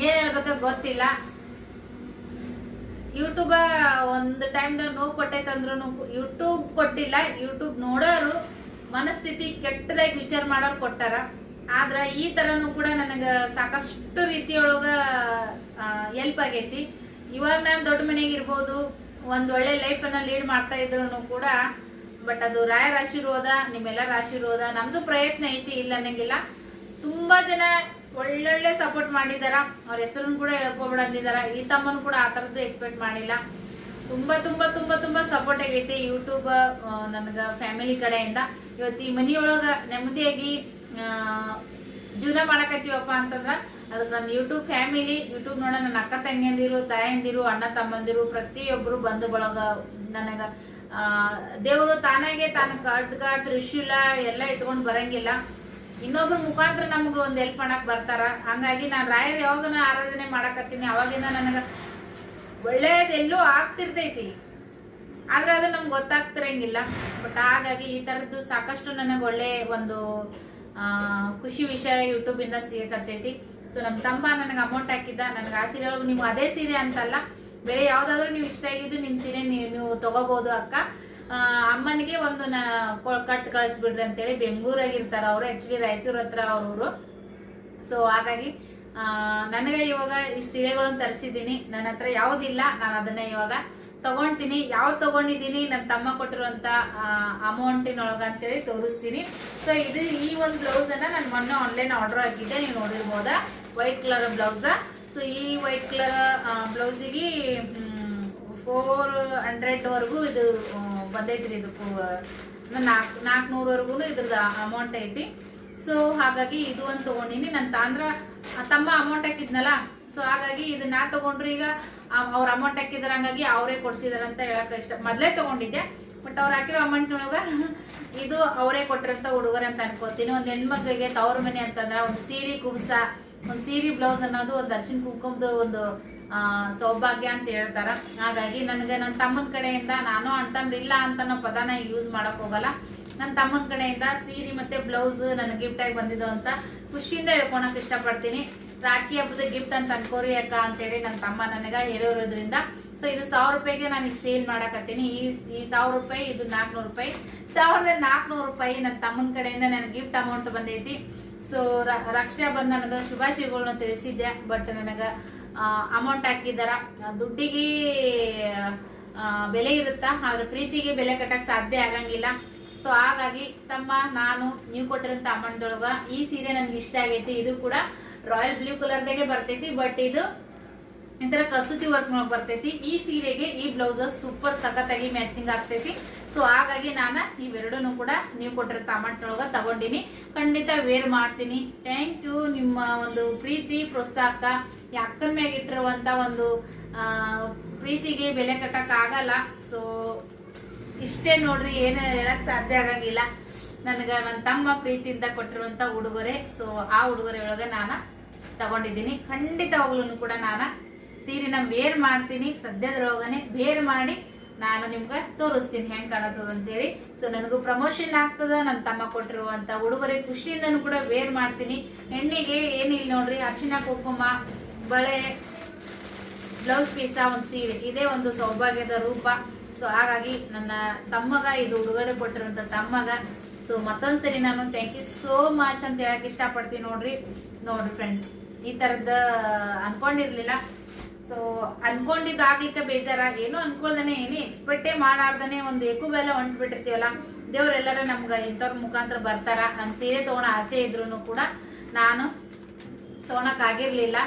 ಏನ್ ಹೇಳ್ಬೇಕ ಗೊತ್ತಿಲ್ಲ. ಯೂಟ್ಯೂಬ ಒಂದು ಟೈಮ್ದಾಗ ನೋವು ಕೊಟ್ಟೈತಂದ್ರು ಯೂಟ್ಯೂಬ್ ಕೊಟ್ಟಿಲ್ಲ ಯೂಟ್ಯೂಬ್ ನೋಡೋರು ಮನಸ್ಥಿತಿ ಕೆಟ್ಟದಾಗಿ ವಿಚಾರ ಮಾಡೋರು ಕೊಟ್ಟಾರ. ಆದ್ರ ಈ ತರನು ಕೂಡ ನನಗ ಸಾಕಷ್ಟು ರೀತಿಯೊಳಗ ಎಲ್ಪ್ ಆಗೈತಿ. ಇವಾಗ ನಾನು ದೊಡ್ಡ ಮನೆಗೆ ಇರ್ಬೋದು, ಒಂದು ಒಳ್ಳೆ ಲೈಫ್ ಅನ್ನ ಲೀಡ್ ಮಾಡ್ತಾ ಇದ್ರು ಕೂಡ ಬಟ್ ಅದು ರಾಯರ ಆಶೀರ್ವಾದ, ನಿಮ್ಮೆಲ್ಲರ ಆಶೀರ್ವಾದ, ನಮ್ದು ಪ್ರಯತ್ನ ಐತಿ, ಇಲ್ಲ ಅನ್ನಂಗಿಲ್ಲ. ತುಂಬಾ ಜನ ಒಳ್ಳೊಳ್ಳೆ ಸಪೋರ್ಟ್ ಮಾಡಿದಾರ, ಅವ್ರ ಹೆಸರನ್ನು ಕೂಡ ಹೇಳ್ಕೊಬಿಡಂದಿದಾರ ಈ ತಮ್ಮನು ಕೂಡ ಆ ತರದ್ದು ಎಕ್ಸ್ಪೆಕ್ಟ್ ಮಾಡಿಲ್ಲ. ತುಂಬಾ ತುಂಬಾ ತುಂಬಾ ತುಂಬಾ ಸಪೋರ್ಟ್ ಆಗೈತಿ ಯೂಟ್ಯೂಬ್ ನನಗ ಫ್ಯಾಮಿಲಿ ಕಡೆಯಿಂದ. ಇವತ್ತು ಈ ಮನಿಯೊಳಗ ನೆಮ್ಮದಿಯಾಗಿ ಜೀವನ ಮಾಡಕತ್ತೀವಪ್ಪ ಅಂತಂದ್ರ ಅದಕ್ಕೆ ನನ್ನ ಯೂಟ್ಯೂಬ್ ಫ್ಯಾಮಿಲಿ ಯೂಟ್ಯೂಬ್ ನೋಡ ನನ್ನ ಅಕ್ಕ ತಂಗಿಯಂದಿರು, ತಾಯಂದಿರು, ಅಣ್ಣ ತಮ್ಮಂದಿರು ಪ್ರತಿಯೊಬ್ಬರು ಬಂಧು ಬಳಗ ನನಗ ದೇವರು ತಾನಾಗೆ ತಾನ ಖಡ್ಗ ತ್ರಿಶೂಲ ಎಲ್ಲ ಇಟ್ಕೊಂಡು ಬರಂಗಿಲ್ಲ. ಇನ್ನೊಬ್ರ ಮುಖಾಂತರ ನಮ್ಗೆ ಒಂದು ಹೆಲ್ಪ್ ಮಾಡಕ್ ಬರ್ತಾರ. ಹಂಗಾಗಿ ನಾನು ರಾಯರ್ ಯಾವಾಗ ಆರಾಧನೆ ಮಾಡಕತ್ತೀನಿ, ಅವಾಗಿಂದ ನನಗೆ ಒಳ್ಳೇದೆಲ್ಲೂ ಆಗ್ತಿರ್ತೈತಿ. ಆದ್ರೆ ಅದು ನಮ್ಗೆ ಗೊತ್ತಾಗ್ತಿರಂಗಿಲ್ಲ. ಬಟ್ ಹಾಗಾಗಿ ಈ ತರದ್ದು ಸಾಕಷ್ಟು ನನಗೆ ಒಳ್ಳೆ ಒಂದು ಖುಷಿ ವಿಷಯ ಯೂಟ್ಯೂಬ್ ಇಂದ ಸಿಗಕತ್ತೈತಿ. ಸೊ ನಮ್ಮ ತಮ್ಮ ನನಗೆ ಅಮೌಂಟ್ ಹಾಕಿದ್ದ. ನನಗೆ ಆ ಸೀರೆ ಒಳಗೆ ನೀವು ಅದೇ ಸೀರೆ ಅಂತಲ್ಲ, ಬೇರೆ ಯಾವ್ದಾದ್ರು ನೀವು ಇಷ್ಟ ಆಗಿದ್ದು ನಿಮ್ಮ ಸೀರೆ ನೀವು ತಗೋಬಹುದು ಅಕ್ಕ. ಅಮ್ಮನಿಗೆ ಒಂದು ನಾ ಕಟ್ ಕಳಿಸ್ಬಿಡ್ರಿ ಅಂತೇಳಿ ಬೆಂಗಳೂರಾಗಿರ್ತಾರ ಅವರು. ಆಕ್ಚುಲಿ ರಾಯಚೂರ್ ಹತ್ರ ಅವ್ರವ್ರು ಸೊ ಹಾಗಾಗಿ ನನಗೆ ಇವಾಗ ಈ ಸೀರೆಗಳನ್ನು ತರಿಸಿದ್ದೀನಿ. ನನ್ನ ಹತ್ರ ಯಾವುದಿಲ್ಲ, ನಾನು ಅದನ್ನ ಇವಾಗ ತಗೊಂತೀನಿ ಯಾವ್ದು ತಗೊಂಡಿದ್ದೀನಿ ನನ್ನ ತಮ್ಮ ಕೊಟ್ಟಿರುವಂತ ಅಮೌಂಟಿನೊಳಗ ಅಂತೇಳಿ ತೋರಿಸ್ತೀನಿ. ಸೊ ಇದು ಈ ಒಂದು ಬ್ಲೌಸ್ ಅನ್ನ ನಾನು ಮೊನ್ನೆ ಆನ್ಲೈನ್ ಆರ್ಡರ್ ಹಾಕಿದ್ದೆ, ನೀವು ನೋಡಿರ್ಬೋದಾ? ವೈಟ್ ಕಲರ್ ಬ್ಲೌಸ ಸೊ ಈ ವೈಟ್ ಕಲರ್ ಬ್ಲೌಸಿಗೆ ಫೋರ್ ಹಂಡ್ರೆಡ್ವರೆಗೂ ಇದು ಬಂದೈತ್ರಿ ಇದು ನಾಲ್ಕು ನಾಲ್ಕುನೂರವರೆಗೂ ಇದ್ರದ್ದು ಅಮೌಂಟ್ ಐತಿ. ಸೊ ಹಾಗಾಗಿ ಇದು ಒಂದು ತಗೊಂಡಿನಿ. ನನ್ನ ತಾಂದ್ರ ತಮ್ಮ ಅಮೌಂಟ್ ಹಾಕಿದ್ನಲ್ಲ ಸೊ ಹಾಗಾಗಿ ಇದನ್ನ ತಗೊಂಡ್ರು ಈಗ ಅವ್ರ ಅಮೌಂಟ್ ಹಾಕಿದಾರ, ಹಂಗಾಗಿ ಅವರೇ ಕೊಡ್ಸಿದಾರ ಅಂತ ಹೇಳಕ್ ಇಷ್ಟ, ಮೊದ್ಲೇ ತಗೊಂಡಿದ್ದೆ ಬಟ್ ಅವ್ರು ಹಾಕಿರೋ ಅಮೌಂಟ್ ಒಳಗ ಇದು ಅವರೇ ಕೊಟ್ಟಿರಂತ ಉಡುಗೊರೆ ಅಂತ ಅನ್ಕೋತೀನಿ. ಒಂದ್ ಹೆಣ್ಮಕ್ಳಿಗೆ ತವ್ರ ಮನೆ ಅಂತಂದ್ರ ಒಂದು ಸೀರೆ ಕುಬ್ಸ ಒಂದ್ ಸೀರೆ ಬ್ಲೌಸ್ ಅನ್ನೋದು ಒಂದು ಅರ್ಶಿನ ಕುಂಕುಮದ ಒಂದು ಸೌಭಾಗ್ಯ ಅಂತ ಹೇಳ್ತಾರ. ಹಾಗಾಗಿ ನನಗೆ ನನ್ನ ತಮ್ಮನ ಕಡೆಯಿಂದ, ನಾನು ಅಂತಂದ್ರಿಲ್ಲ ಅಂತ ನಾವು ಪದಾನ ಯೂಸ್ ಮಾಡಕ್ ಹೋಗಲ್ಲ. ನನ್ನ ತಮ್ಮನ ಕಡೆಯಿಂದ ಸೀರೆ ಮತ್ತೆ ಬ್ಲೌಸ್ ನನಗೆ ಗಿಫ್ಟ್ ಆಗಿ ಬಂದಿದ್ದು ಅಂತ ಖುಷಿಯಿಂದ ಹೇಳ್ಕೊಳಕ್ ಇಷ್ಟಪಡ್ತೀನಿ. ರಾಖಿ ಹಬ್ಬದ ಗಿಫ್ಟ್ ಅಂತ ಅನ್ಕೋರಿ ಅಕ್ಕ ಅಂತೇಳಿ ನನ್ನ ತಮ್ಮ ನನಗ ಹೇಳಿರೋದ್ರಿಂದ. ಸೊ ಇದು ಸಾವಿರ ರೂಪಾಯಿಗೆ ನಾನು ಸೇಲ್ ಮಾಡಕತ್ತೀನಿ. ಈ ಈ ಸಾವಿರ ರೂಪಾಯಿ, ಇದು ನಾಲ್ಕುನೂರು ರೂಪಾಯಿ. ಸಾವಿರದ ನಾಲ್ಕುನೂರು ರೂಪಾಯಿ ನನ್ನ ತಮ್ಮನ ಕಡೆಯಿಂದ ನನಗೆ ಗಿಫ್ಟ್ ಅಮೌಂಟ್ ಬಂದೈತಿ. ಸೊ ರಕ್ಷಾ ಬಂಧನದ ಶುಭಾಶಯಗಳನ್ನ ತಿಳಿಸಿದ್ದೆ. ಬಟ್ ನನಗ ಅಮೌಂಟ್ ಹಾಕಿದಾರ ದುಡ್ಡಿಗೆ ಬೆಲೆ ಇರುತ್ತಾ? ಆದ್ರೆ ಪ್ರೀತಿಗೆ ಬೆಲೆ ಕಟ್ಟಕ್ ಸಾಧ್ಯ ಆಗಂಗಿಲ್ಲ. ಸೊ ಹಾಗಾಗಿ ತಮ್ಮ, ನಾನು, ನೀವು ಕೊಟ್ಟಿರೋಂಥ ಅಮೌಂಟ್ ಈ ಸೀರೆ ನನ್ಗೆ ಇಷ್ಟ ಆಗೈತಿ. ಇದು ಕೂಡ ರಾಯಲ್ ಬ್ಲೂ ಕಲರ್ದಾಗೆ ಬರ್ತೈತಿ ಬಟ್ ಇದು ಇತರ ತರ ಕಸೂತಿ ವರ್ಕ್ ಒಳಗ್ ಬರ್ತೈತಿ. ಈ ಸೀರೆಗೆ, ಈ ಬ್ಲೌಸ್ ಸೂಪರ್ ಸಖತ್ತಾಗಿ ಮ್ಯಾಚಿಂಗ್ ಆಗ್ತೈತಿ. ಸೊ ಹಾಗಾಗಿ ನಾನು ಇವೆರಡೂ ಕೂಡ ನೀವು ಕೊಟ್ಟಿರೋ ಅಮೌಂಟ್ ಒಳಗ ತಗೊಂಡಿನಿ. ಖಂಡಿತ ವೇರ್ ಮಾಡ್ತೀನಿ. ಥ್ಯಾಂಕ್ ಯು ನಿಮ್ಮ ಒಂದು ಪ್ರೀತಿ ಪ್ರೋತ್ಸಾಹಕ ಅಕ್ಕನ ಮ್ಯಾಗ ಇಟ್ಟಿರುವಂಥ ಒಂದು ಪ್ರೀತಿಗೆ ಬೆಲೆ ಕಟ್ಟಕ್ ಆಗಲ್ಲ. ಸೊ ಇಷ್ಟೇ ನೋಡ್ರಿ, ಏನೇ ಹೇಳಕ್ ಸಾಧ್ಯ ಆಗಂಗಿಲ್ಲ. ನನಗ ನನ್ನ ತಮ್ಮ ಪ್ರೀತಿಯಿಂದ ಕೊಟ್ಟಿರುವಂತ ಉಡುಗೊರೆ. ಸೊ ಆ ಉಡುಗೊರೆ ಒಳಗೆ ನಾನು ತಗೊಂಡಿದ್ದೀನಿ. ಖಂಡಿತವಾಗ್ಲೂ ಕೂಡ ನಾನು ಸೀರೆನ ವೇರ್ ಮಾಡ್ತೀನಿ. ಸದ್ಯದ್ರೊಳಗನೆ ಬೇರ್ ಮಾಡಿ ನಾನು ನಿಮ್ಗೆ ತೋರಿಸ್ತೀನಿ ಹೆಂಗ್ ಕಾಣತ್ತದ ಅಂತೇಳಿ. ಸೊ ನನಗೂ ಪ್ರಮೋಷನ್ ಆಗ್ತದ. ನನ್ನ ತಮ್ಮ ಕೊಟ್ಟಿರುವಂತ ಉಡುಗೊರೆ ಖುಷಿಯಿಂದನೂ ಕೂಡ ವೇರ್ ಮಾಡ್ತೀನಿ. ಹೆಣ್ಣಿಗೆ ಏನಿಲ್ಲ ನೋಡ್ರಿ ಅರ್ಶಿನ ಕುಂಕುಮ, ಬಳೆ ಬ್ಲೌಸ್ ಪೀಸ ಒಂದು ಸೀರೆ. ಇದೇ ಒಂದು ಸೌಭಾಗ್ಯದ ರೂಪ. ಸೊ ಹಾಗಾಗಿ ನನ್ನ ತಮ್ಮಗ ಇದು ಉಡುಗೊರೆ ಕೊಟ್ಟಿರುವಂತ ತಮ್ಮಗ ಸೊ ಮತ್ತೊಂದ್ಸರಿ ನಾನು ಥ್ಯಾಂಕ್ ಯು ಸೋ ಮಚ್ ಅಂತ ಹೇಳಕ್ ಇಷ್ಟಪಡ್ತೀನಿ ನೋಡ್ರಿ. ನೋಡ್ರಿ ಫ್ರೆಂಡ್ಸ್ ಈ ತರದ ಅನ್ಕೊಂಡಿರ್ಲಿಲ್ಲ. ಸೊ ಅನ್ಕೊಂಡಿದ್ದು ಆಗ್ಲಿಕ್ಕೆ ಬೇಜಾರ ಏನು ಅನ್ಕೊಳ್ದೇನೆ, ಏನೇ ಎಕ್ಸ್ಪೆಕ್ಟೇ ಮಾಡಾರ್ದನೆ ಒಂದು ಬೆಲೆ ಹೊಂಟ್ಬಿಟ್ಟಿರ್ತೀವಲ್ಲ, ದೇವ್ರೆಲ್ಲರ ನಮ್ಗೆ ಇಂಥವ್ರ ಮುಖಾಂತರ ಬರ್ತಾರ ನನ್ ಸೀರೆ ಆಸೆ ಇದ್ರು ಕೂಡ ನಾನು ತೊಗೊಳಕ್ ಆಗಿರ್ಲಿಲ್ಲ.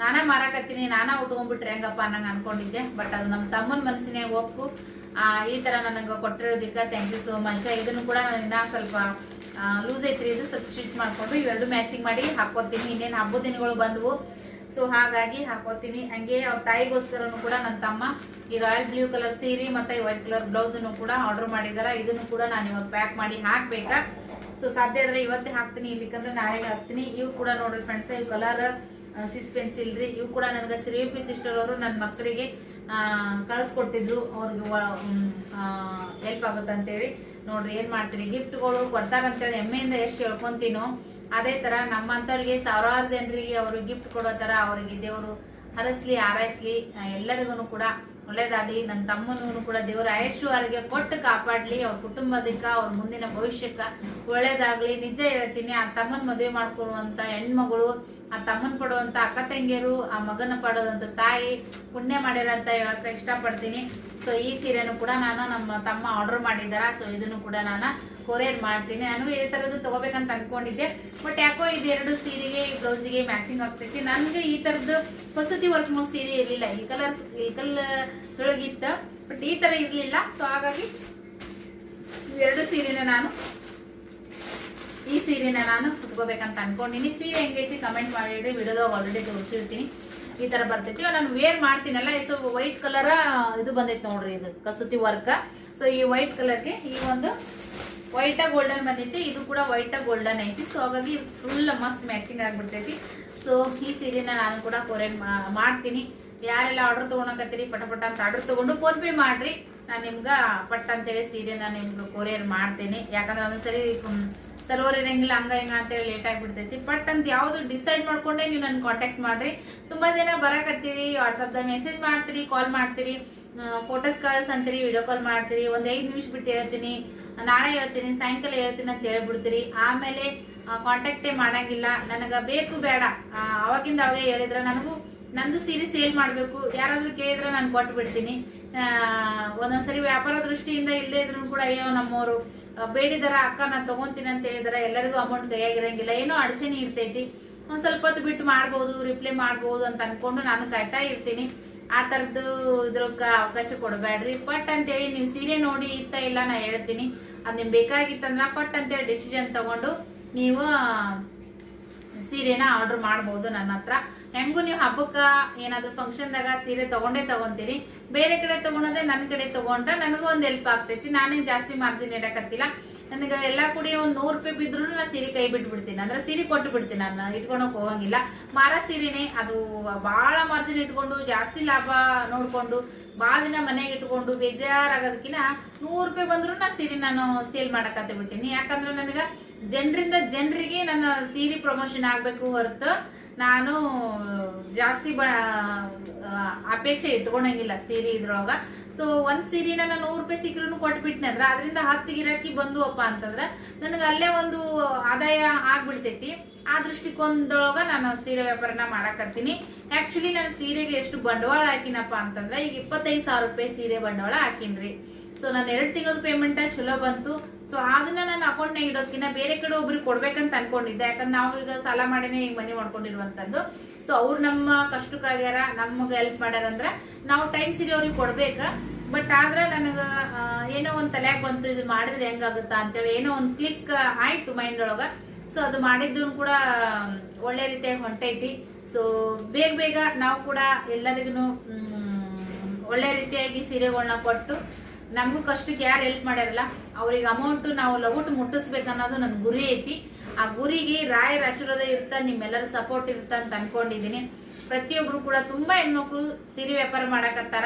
ನಾನೇ ಮಾರಾಕತ್ತೀನಿ, ನಾನಾ ಉಟ್ಕೊಂಡ್ಬಿಟ್ರೆ ಹೆಂಗಪ್ಪ ನಂಗೆ ಅನ್ಕೊಂಡಿದ್ದೆ. ಬಟ್ ಅದು ನಮ್ಮ ತಮ್ಮನ ಮನಸ್ಸಿನೇ ಒಪ್ಪು ಈ ತರ ನನಗೆ ಕೊಟ್ಟಿರೋದಕ್ಕೆ ಥ್ಯಾಂಕ್ ಯು ಸೋ ಮಚ್ ಇದನ್ನು ಕೂಡ ನಾನು ಇನ್ನ ಸ್ವಲ್ಪ ಲೂಸ್ ಐತ್ರಿ. ಇದು ಸ್ವಲ್ಪ ಸ್ಟಿಚ್ ಮಾಡ್ಕೊಂಡು ಇವೆರಡು ಮ್ಯಾಚಿಂಗ್ ಮಾಡಿ ಹಾಕೋತೀನಿ ಇನ್ನೇನು ಹಬ್ಬ ದಿನಗಳು ಬಂದವು. ಸೊ ಹಾಗಾಗಿ ಹಾಕೋತೀನಿ ಹಂಗೆ ಅವ್ರ ತಾಯಿಗೋಸ್ಕರನು ಕೂಡ ನನ್ನ ತಮ್ಮ ಈ ರಾಯಲ್ ಬ್ಲೂ ಕಲರ್ ಸೀರೆ ಮತ್ತೆ ವೈಟ್ ಕಲರ್ ಬ್ಲೌಸ್ ಕೂಡ ಆರ್ಡರ್ ಮಾಡಿದ್ದಾರೆ. ಇದನ್ನು ಕೂಡ ನಾನು ಇವಾಗ ಪ್ಯಾಕ್ ಮಾಡಿ ಹಾಕ್ಬೇಕಾ? ಸೊ ಸಾಧ್ಯ ಆದರೆ ಇವತ್ತೇ ಹಾಕ್ತೀನಿ. ಇಲ್ಲಿಕಂದ್ರೆ ನಾಳೆಗೆ ಹಾಕ್ತೀನಿ. ಇವು ಕೂಡ ನೋಡ್ರಿ ಫ್ರೆಂಡ್ಸ್ ಇವು ಕಲರ್ ಸಿಸ್ ಪೆನ್ಸಿಲ್ ರೀ ಇವು ಕೂಡ ನನಗೆ ಶ್ರೀ ಪಿ ಸಿಸ್ಟರ್ ಅವರು ನನ್ನ ಮಕ್ಕಳಿಗೆ ಕಳಿಸ್ಕೊಟ್ಟಿದ್ರು, ಅವ್ರಿಗೆ ಹೆಲ್ಪ್ ಆಗುತ್ತೆ ಅಂತೇಳಿ ನೋಡ್ರಿ, ಏನು ಮಾಡ್ತೀರಿ? ಗಿಫ್ಟ್ಗಳು ಕೊಡ್ತಾರಂತೇಳಿ, ಹೆಮ್ಮೆಯಿಂದ ಎಷ್ಟು ಹೇಳ್ಕೊತೀನೋ, ಅದೇ ತರ ನಮ್ಮಂತವ್ರಿಗೆ ಸಾವಿರಾರು ಜನರಿಗೆ ಅವರು ಗಿಫ್ಟ್ ಕೊಡೋ ಥರ ಅವರಿಗೆ ದೇವರು ಹರಸ್ಲಿ ಆರೈಸ್ಲಿ ಎಲ್ಲರಿಗೂ ಕೂಡ ಒಳ್ಳೇದಾಗಲಿ. ನನ್ನ ತಮ್ಮನೂ ಕೂಡ ದೇವರ ಆಯುಷು ಅವರಿಗೆ ಕೊಟ್ಟು ಕಾಪಾಡ್ಲಿ, ಅವ್ರ ಕುಟುಂಬದಕ್ಕ, ಅವ್ರ ಮುಂದಿನ ಭವಿಷ್ಯಕ್ಕ ಒಳ್ಳೇದಾಗಲಿ. ನಿಜ ಹೇಳ್ತೀನಿ, ಆ ತಮ್ಮನ ಮದುವೆ ಮಾಡ್ಕೊಳ್ಳುವಂತ ಹೆಣ್ಮಗಳು ಆ ತಮ್ಮನ್ ಪಡುವಂತ ಅಕ್ಕ ತಂಗಿಯರು, ಆ ಮಗನ ಪಡೋದಂತ ತಾಯಿ ಪುಣ್ಯ ಮಾಡ್ಯಾರ ಅಂತ ಹೇಳಕ್ ಇಷ್ಟಪಡ್ತೀನಿ. ಸೊ ಈ ಸೀರೆನು ಕೂಡ ನಾನು ನಮ್ಮ ತಮ್ಮ ಆರ್ಡರ್ ಮಾಡಿದಾರ ಸೊ ಇದನ್ನು ಕೂಡ ನಾನು ಕೊರಿಯರ್ ಮಾಡ್ತೀನಿ. ನಾನು ಈ ತರದ್ದು ತಗೋಬೇಕಂತ ಅನ್ಕೊಂಡಿದ್ದೆ. ಬಟ್ ಯಾಕೋ ಇದೆರಡು ಸೀರೆಗೆ ಬ್ಲೌಸಿಗೆ ಮ್ಯಾಚಿಂಗ್ ಆಗ್ತೈತಿ. ನನ್ಗೆ ಈ ಕಸೂತಿ ವರ್ಕ್ ಸೀರೆ ಇರ್ಲಿಲ್ಲ. ಈ ಕಲರ್ ಈ ಕಲರ್ ಇತ್ತ ಬಟ್ ಈ ತರ ಇರ್ಲಿಲ್ಲ. ಸೊ ಹಾಗಾಗಿ ಎರಡು ಸೀರೆನ ನಾನು ಈ ಸೀರೆನ ನಾನು ಕುತ್ಕೋಬೇಕಂತ ಅನ್ಕೊಂಡಿನಿ. ಸೀರೆ ಹೆಂಗೈತಿ ಕಮೆಂಟ್ ಮಾಡಿ ವಿಡಿಯೋದಾಗ ಆಲ್ರೆಡಿ ತೋರಿಸಿರ್ತೀನಿ. ಈ ತರ ಬರ್ತೈತಿ. ನಾನು ವೇರ್ ಮಾಡ್ತೀನಲ್ಲ ಸೊ ವೈಟ್ ಕಲರ ಇದು ಬಂದೈತಿ ನೋಡ್ರಿ ಇದು, ಕಸೂತಿ ವರ್ಕ್. ಸೊ ಈ ವೈಟ್ ಕಲರ್ಗೆ ಈ ಒಂದು ವೈಟ್ ಗೋಲ್ಡನ್ ಬಂದೈತಿ. ಇದು ಕೂಡ ವೈಟ್ ಗೋಲ್ಡನ್ ಐತಿ. ಸೊ ಹಾಗಾಗಿ ಫುಲ್ ಮಸ್ತ್ ಮ್ಯಾಚಿಂಗ್ ಆಗಿಬಿಡ್ತೈತಿ. ಸೊ ಈ ಸೀರೆನ ನಾನು ಕೂಡ ಕೊರಿಯನ್ ಮಾಡ್ತೀನಿ. ಯಾರೆಲ್ಲ ಆರ್ಡರ್ ತೊಗೊಳಕತ್ತೀರಿ ಪಟ ಪಟ ಅಂತ ಆರ್ಡರ್ ತಗೊಂಡು ಫೋನ್ ಪೇ ಮಾಡಿರಿ. ನಾನು ನಿಮ್ಗೆ ಪಟ್ ಅಂತೇಳಿ ಸೀರೆನ ನಿಮ್ಗೆ ಕೊರಿಯರ್ ಮಾಡ್ತೀನಿ. ಯಾಕಂದ್ರೆ ಒಂದೊಂದ್ಸರಿ ಸರ್ವರ್ ಇರಂಗಿಲ್ಲ, ಹಂಗ ಹಿಂಗ ಅಂತೇಳಿ ಲೇಟ್ ಆಗಿಬಿಡ್ತೈತಿ. ಬಟ್ ಅಂತ ಯಾವ್ದು ಡಿಸೈಡ್ ಮಾಡ್ಕೊಂಡೆ, ನೀವು ನನ್ನ ಕಾಂಟ್ಯಾಕ್ಟ್ ಮಾಡ್ರಿ. ತುಂಬಾ ಜನ ಬರಕತ್ತೀರಿ ವಾಟ್ಸಪ್ದಾಗ ಮೆಸೇಜ್ ಮಾಡ್ತೀರಿ ಕಾಲ್ ಮಾಡ್ತೀರಿ ಫೋಟೋಸ್ ಕಾಲ್ಸ್ ಅಂತೀರಿ ವಿಡಿಯೋ ಕಾಲ್ ಮಾಡ್ತೀರಿ. ಒಂದ್ ಐದ್ ನಿಮಿಷ ಬಿಟ್ಟು ಹೇಳ್ತೀನಿ. ನಾಳೆ ಹೇಳ್ತೀನಿ, ಸಾಯಂಕಾಲ ಹೇಳ್ತೀನಿ ಅಂತ ಹೇಳ್ಬಿಡ್ತೀರಿ. ಆಮೇಲೆ ಕಾಂಟ್ಯಾಕ್ಟೇ ಮಾಡಂಗಿಲ್ಲ. ನನಗ ಬೇಕು ಬೇಡ. ಅವಾಗಿಂದ ಅವೇ ಹೇಳಿದ್ರ, ನನಗೂ, ನಂದು ಸೀರೆ ಸೇಲ್ ಮಾಡ್ಬೇಕು. ಯಾರಾದ್ರೂ ಕೇಳಿದ್ರೆ ನಾನು ಕೊಟ್ಟು ಬಿಡ್ತೀನಿ ಒಂದೊಂದ್ಸರಿ ವ್ಯಾಪಾರ ದೃಷ್ಟಿಯಿಂದ ಇಲ್ಲದೇ ಇದ್ರು ಕೂಡ ಅಯ್ಯೋ ನಮ್ಮವರು ಬೇಡಿದಾರ ಅಕ್ಕ ನಾನು ತಗೊಂತೀನಿ ಅಂತ ಹೇಳಿದಾರ, ಎಲ್ಲರಿಗೂ ಅಮೌಂಟ್ ಕೈಯಾಗಿರಂಗಿಲ್ಲ. ಏನೋ ಅಡಚಣೆ ಇರ್ತೈತಿ. ಒಂದ್ ಸ್ವಲ್ಪ ಹೊತ್ತು ಬಿಟ್ಟು ಮಾಡ್ಬೋದು ರಿಪ್ಲೈ ಮಾಡ್ಬೋದು ಅಂತ ಅನ್ಕೊಂಡು ನಾನು ಕಟ್ಟ ಇರ್ತೀನಿ. ಆ ತರದ್ದು ಇದ್ರಕ್ಕ ಅವಕಾಶ ಕೊಡಬೇಡ್ರಿ. ಪಟ್ ಅಂತೇಳಿ ನೀವು ಸೀರೆ ನೋಡಿ ಇತ್ತ ಇಲ್ಲ ನಾ ಹೇಳ್ತೀನಿ. ಅದ್ ನಿಮ್ಗೆ ಬೇಕಾಗಿತ್ತಂದ್ರ ಪಟ್ ಅಂತೇಳಿ ಡಿಸಿಷನ್ ತಗೊಂಡು ನೀವು ಸೀರೆನ ಆರ್ಡರ್ ಮಾಡಬಹುದು ನನ್ನ ಹತ್ರ. ಹೆಂಗೂ ನೀವು ಹಬ್ಬಕ್ಕೆ ಏನಾದ್ರೂ ಫಂಕ್ಷನ್ದಾಗ ಸೀರೆ ತಗೊಂಡೇ ತಗೊಂತೀರಿ. ಬೇರೆ ಕಡೆ ತಗೊಳೋದೇ ನನ್ನ ಕಡೆ ತಗೊಂಡ್ರೆ ನನಗೂ ಒಂದು ಹೆಲ್ಪ್ ಆಗ್ತೈತಿ. ನಾನೇನು ಜಾಸ್ತಿ ಮಾರ್ಜಿನ್ ಇಡಕತ್ತಿಲ್ಲ. ನನಗೆ ಎಲ್ಲಾ ಕೂಡಿ ಒಂದ್ ನೂರ್ ರೂಪಾಯಿ ಬಿದ್ರು ನಾ ಸೀರೆ ಕೈ ಬಿಟ್ಬಿಡ್ತೀನಿ. ಅಂದ್ರೆ ಸೀರೆ ಕೊಟ್ಟು ಬಿಡ್ತೀನಿ ನಾನು, ಇಟ್ಕೊಳಕ್ ಹೋಗಂಗಿಲ್ಲ. ಮಾರ ಸೀರೆನೇ, ಅದು ಭಾಳ ಮಾರ್ಜಿನ್ ಇಟ್ಕೊಂಡು, ಜಾಸ್ತಿ ಲಾಭ ನೋಡ್ಕೊಂಡು ಭಾಳ ದಿನ ಮನೆಗೆ ಇಟ್ಕೊಂಡು ಬೇಜಾರಾಗೋದಕ್ಕಿಂತ ನೂರು ರೂಪಾಯಿ ಬಂದರೂ ನಾ ಸೀರೆ ನಾನು ಸೇಲ್ ಮಾಡಕತ್ತ ಬಿಡ್ತೀನಿ ಯಾಕಂದ್ರೆ ನನಗೆ ಜನರಿಂದ ಜನರಿಗೆ ನನ್ನ ಸೀರೆ ಪ್ರಮೋಷನ್ ಆಗ್ಬೇಕು ಹೊರತು ನಾನು ಜಾಸ್ತಿ ಬ ಅಪೇಕ್ಷೆ ಇಟ್ಕೊಳಂಗಿಲ್ಲ ಸೀರೆ ಇದ್ರೊಳಗ. ಸೊ ಒಂದ್ ಸೀರೆನ ನಾನು ನೂರು ರೂಪಾಯಿ ಸಿಕ್ಕರೂ ಕೊಟ್ಬಿಟ್ನೆ ಅಂದ್ರೆ ಅದರಿಂದ ಹತ್ತು ಗಿರಾಕಿ ಬಂದುವಪ್ಪ ಅಂತಂದ್ರೆ ನನಗೆ ಅಲ್ಲೇ ಒಂದು ಆದಾಯ ಆಗ್ಬಿಡ್ತೈತಿ. ಆ ದೃಷ್ಟಿಕೋನದೊಳಗ ನಾನು ಸೀರೆ ವ್ಯಾಪಾರನ ಮಾಡಕತ್ತೀನಿ. ಆಕ್ಚುಲಿ ನಾನು ಸೀರೆಗೆ ಎಷ್ಟು ಬಂಡವಾಳ ಹಾಕಿನಪ್ಪ ಅಂತಂದ್ರೆ ಈಗ ಇಪ್ಪತ್ತೈದು ಸಾವಿರ ರೂಪಾಯಿ ಸೀರೆ ಬಂಡವಾಳ ಹಾಕಿನ್ರಿ. ಸೊ ನಾನು ಎರಡು ತಿಂಗಳ ಪೇಮೆಂಟ್ ಚಲೋ ಬಂತು. ಸೊ ಅದನ್ನ ನಾನು ಅಕೌಂಟ್ನಾಗ ಇಡೋದಕ್ಕಿಂತ ಬೇರೆ ಕಡೆ ಒಬ್ರಿಗೆ ಕೊಡ್ಬೇಕಂತ ಅನ್ಕೊಂಡಿದ್ದೆ. ಯಾಕಂದ್ರೆ ನಾವು ಈಗ ಸಾಲ ಮಾಡಿನೇ ಈಗ ಮನಿ ಮಾಡ್ಕೊಂಡಿರುವಂತದ್ದು. ಸೊ ಅವ್ರು ನಮ್ಮ ಕಷ್ಟಕ್ಕಾಗ್ಯಾರ, ನಮಗೆ ಹೆಲ್ಪ್ ಮಾಡ್ಯಾರಂದ್ರೆ ನಾವು ಟೈಮ್ ಸಿರಿ ಅವ್ರಿಗೆ ಕೊಡ್ಬೇಕ. ಬಟ್ ಆದ್ರೆ ನನಗ ಏನೋ ಒಂದ್ ತಲೆಯಾಗ ಬಂತು ಇದು ಮಾಡಿದ್ರೆ ಹೆಂಗಾಗುತ್ತಾ ಅಂತೇಳಿ ಏನೋ ಒಂದ್ ಕ್ಲಿಕ್ ಆಯ್ತು ಮೈಂಡ್ ಒಳಗ. ಸೊ ಅದು ಮಾಡಿದ್ದು ಕೂಡ, ಒಳ್ಳೆ ರೀತಿಯಾಗಿ ಹೊಂಟೈತಿ. ಸೊ ಬೇಗ ಬೇಗ ನಾವು ಕೂಡ ಎಲ್ಲರಿಗೂ ಒಳ್ಳೆ ರೀತಿಯಾಗಿ ಸೀರೆಗಳನ್ನ ಕೊಟ್ಟು ನಮಗೂ ಕಷ್ಟಕ್ಕೆ ಯಾರು ಹೆಲ್ಪ್ ಮಾಡ್ಯಾರಲ್ಲ, ಅವ್ರಿಗೆ ಅಮೌಂಟ್ ನಾವು ಲಗುಟ್ ಮುಟ್ಟಿಸ್ಬೇಕನ್ನೋದು ನನ್ನ ಗುರಿ ಐತಿ. ಆ ಗುರಿಗೆ ರಾಯರ ಆಶೀರ್ವಾದ ಇರ್ತಾ, ನಿಮ್ಮೆಲ್ಲರ ಸಪೋರ್ಟ್ ಇರ್ತಾ ಅಂತ ಅನ್ಕೊಂಡಿದ್ದೀನಿ ಪ್ರತಿಯೊಬ್ರು ಕೂಡ ತುಂಬಾ ಹೆಣ್ಮಕ್ಳು ಸೀರೆ ವ್ಯಾಪಾರ ಮಾಡಕತ್ತಾರ.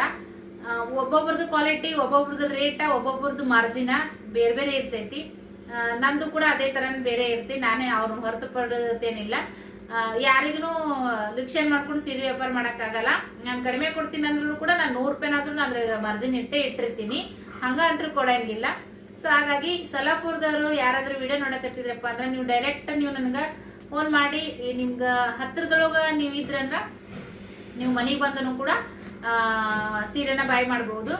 ಒಬ್ಬೊಬ್ರದ್ದು ಕ್ವಾಲಿಟಿ ಒಬ್ಬೊಬ್ರದ್ದು ರೇಟ ಒಬ್ಬೊಬ್ರದ್ದು ಮಾರ್ಜಿನ ಬೇರೆ ಬೇರೆ ಇರ್ತೈತಿ. ನಂದು ಕೂಡ ಅದೇ ತರ ಬೇರೆ ಇರ್ತಿ. ನಾನೇ ಅವ್ರನ್ನ ಹೊರತುಪಡೋದೇನಿಲ್ಲ ಯಾರಿಗೂ ಲಿಕ್ಷನ್ ಮಾಡ್ಕೊಂಡು ಸೀರೆ ವ್ಯಾಪಾರ ಮಾಡಕ್ಕಾಗಲ್ಲ. ನಾನು ಕಡಿಮೆ ಕೊಡ್ತೀನಿ ಅಂದ್ರೂ ಕೂಡ ನಾನು ನೂರು ರೂಪಾಯಿನಾದ್ರೂ ಅದ್ರ ಮರ್ಜಿನ್ ಇಟ್ಟೆ ಇಟ್ಟಿರ್ತೀನಿ. ಹಂಗ ಅಂತೂ ಕೊಡಂಗಿಲ್ಲ. ಸೊ ಹಾಗಾಗಿ ಸೊಲಾಪುರದವರು ಯಾರಾದ್ರೂ ವಿಡಿಯೋ ನೋಡಕತ್ತಿದ್ರಪ್ಪ ಅಂದ್ರೆ ನೀವು ಡೈರೆಕ್ಟ್ ನೀವು ನನ್ಗೆ ಫೋನ್ ಮಾಡಿ ನಿಮ್ಗೆ ಹತ್ರದೊಳಗ ನೀವು ಇದ್ರಂದ್ರ ನೀವು ಮನೆಗೆ ಬಂದನು ಕೂಡ ಸೀರೆನ ಬಾಯ್ ಮಾಡಬಹುದು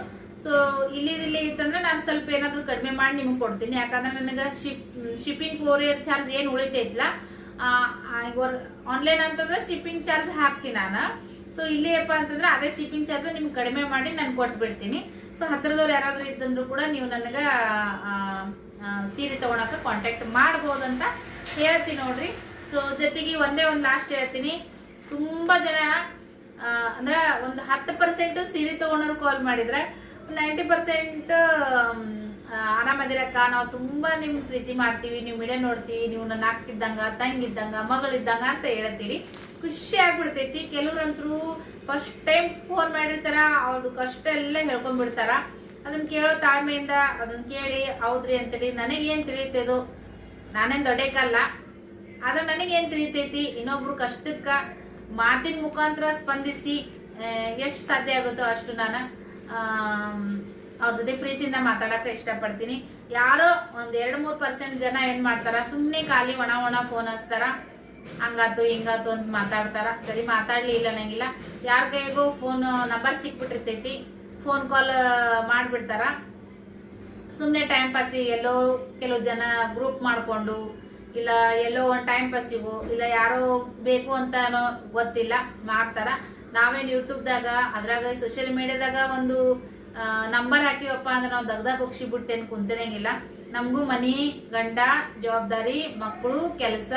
ಸೊ ಇಲ್ಲಿ ಇಲ್ಲಿ ಇತ್ತಂದ್ರೆ ನಾನು ಸ್ವಲ್ಪ ಏನಾದ್ರೂ ಕಡಿಮೆ ಮಾಡಿ ನಿಮಗೆ ಕೊಡ್ತೀನಿ. ಯಾಕಂದ್ರೆ ನನಗೆ ಶಿಪ್ ಶಿಪ್ಪಿಂಗ್ ಕೊರಿಯರ್ ಚಾರ್ಜ್ ಏನು ಉಳಿತೈತ್ಲ? ಆನ್ಲೈನ್ ಅಂತಂದ್ರೆ ಶಿಪ್ಪಿಂಗ್ ಚಾರ್ಜ್ ಹಾಕ್ತೀನಿ ನಾನು. ಸೊ ಇಲ್ಲಿ ಏನಪ್ಪ ಅಂತಂದ್ರೆ ಅದೇ ಶಿಪ್ಪಿಂಗ್ ಚಾರ್ಜ್ ನಿಮ್ಗೆ ಕಡಿಮೆ ಮಾಡಿ ನಾನು ಕೊಟ್ಬಿಡ್ತೀನಿ. ಸೊ ಹತ್ರದವ್ರು ಯಾರಾದ್ರೂ ಇದ್ದಂದ್ರು ಕೂಡ ನೀವು ನನಗೆ ಸೀರೆ ತಗೊಳಕ ಕಾಂಟ್ಯಾಕ್ಟ್ ಮಾಡ್ಬೋದಂತ ಹೇಳ್ತೀನಿ ನೋಡ್ರಿ. ಸೊ ಜೊತೆಗೆ ಒಂದೇ ಒಂದು ಲಾಸ್ಟ್ ಹೇಳ್ತೀನಿ. ತುಂಬಾ ಜನ ಅಂದ್ರೆ ಒಂದು ಹತ್ತು ಪರ್ಸೆಂಟ್ ಸೀರೆ ತಗೊಂಡವ್ರು ಕಾಲ್ ಮಾಡಿದ್ರೆ ನೈಂಟಿ ಪರ್ಸೆಂಟ್ ಆರಾಮದಿರಕ್ಕ ನಾವು ತುಂಬಾ ನಿಮ್ ಪ್ರೀತಿ ಮಾಡ್ತೀವಿ ನೀವು ವಿಡಿಯೋ ನೋಡ್ತೀವಿ, ನೀವು ನನ್ನ ಹಾಕ್ತಿದ್ದಂಗ ತಂಗಿದ್ದಂಗ, ಮಗಳಿದ್ದಂಗ ಅಂತ ಹೇಳ್ತೀರಿ ಖುಷಿ ಆಗ್ಬಿಡ್ತೈತಿ. ಕೆಲವ್ರಂತರೂ ಫಸ್ಟ್ ಟೈಮ್ ಫೋನ್ ಮಾಡಿರ್ತಾರ ಅವ್ರದ್ದು ಕಷ್ಟ ಎಲ್ಲ ಹೇಳ್ಕೊಂಡ್ಬಿಡ್ತಾರ. ಅದನ್ನ ಕೇಳೋ ತಾಳ್ಮೆಯಿಂದ ಅದನ್ನ ಕೇಳಿ, ಹೌದ್ರಿ ಅಂತೇಳಿ, ನನಗೇನ್ ಅದು ನಾನೇನ್ ದೊಡ್ಡಕಲ್ಲ ಆದ್ರೆ ನನಗೇನ್ ತಿಳಿತೈತಿ? ಇನ್ನೊಬ್ರು ಕಷ್ಟಕ್ಕ ಮಾತಿನ ಮುಖಾಂತರ ಸ್ಪಂದಿಸಿ ಎಷ್ಟು ಸಾಧ್ಯ ಆಗುತ್ತೋ ಅಷ್ಟು ನಾನು ಅವ್ರ ಜೊತೆ ಪ್ರೀತಿಯಿಂದ ಮಾತಾಡಕ ಇಷ್ಟಪಡ್ತೀನಿ. ಯಾರೋ ಒಂದ್ ಎರಡ್ ಮೂರ್ ಪರ್ಸೆಂಟ್ ಜನ ಏನ್ ಮಾಡ್ತಾರ, ಸುಮ್ನೆ ಖಾಲಿ ಒಣ ಒಣ ಫೋನ್ ಹಚ್ತಾರ, ಹಂಗಾತು ಹಿಂಗಾತು ಅಂತ ಮಾತಾಡ್ತಾರ. ಸರಿ ಮಾತಾಡ್ಲಿ ಇಲ್ಲ ನಂಗಿಲ್ಲ. ಯಾರ ಕೈಗೂ ಫೋನ್ ನಂಬರ್ ಸಿಕ್ಬಿಟ್ಟಿರ್ತೈತಿ. ಫೋನ್ ಕಾಲ್ ಮಾಡ್ಬಿಡ್ತಾರ. ಸುಮ್ಮನೆ ಟೈಮ್ ಪಾಸಿಗೆ ಎಲ್ಲೋ ಕೆಲವು ಜನ ಗ್ರೂಪ್ ಮಾಡ್ಕೊಂಡು, ಇಲ್ಲ ಎಲ್ಲೋ ಒಂದು ಟೈಮ್ ಪಾಸಿಗೂ ಇಲ್ಲ ಯಾರೋ ಬೇಕು ಅಂತಾನೋ ಗೊತ್ತಿಲ್ಲ, ಮಾಡ್ತಾರ. ನಾವೇನು ಯೂಟ್ಯೂಬ್ದಾಗ ಅದ್ರಾಗ ಸೋಷಿಯಲ್ ಮೀಡಿಯಾದಾಗ ಒಂದು ನಂಬರ್ ಹಾಕಿವಪ್ಪ ಅಂದ್ರೆ ನಾವು ದಗ್ದ ಪಕ್ಷಿ ಬಿಟ್ಟೇನು ಕುಂತಿರಂಗಿಲ್ಲ. ನಮಗೂ ಮನಿ, ಗಂಡ, ಜವಾಬ್ದಾರಿ ಮಕ್ಕಳು ಕೆಲಸ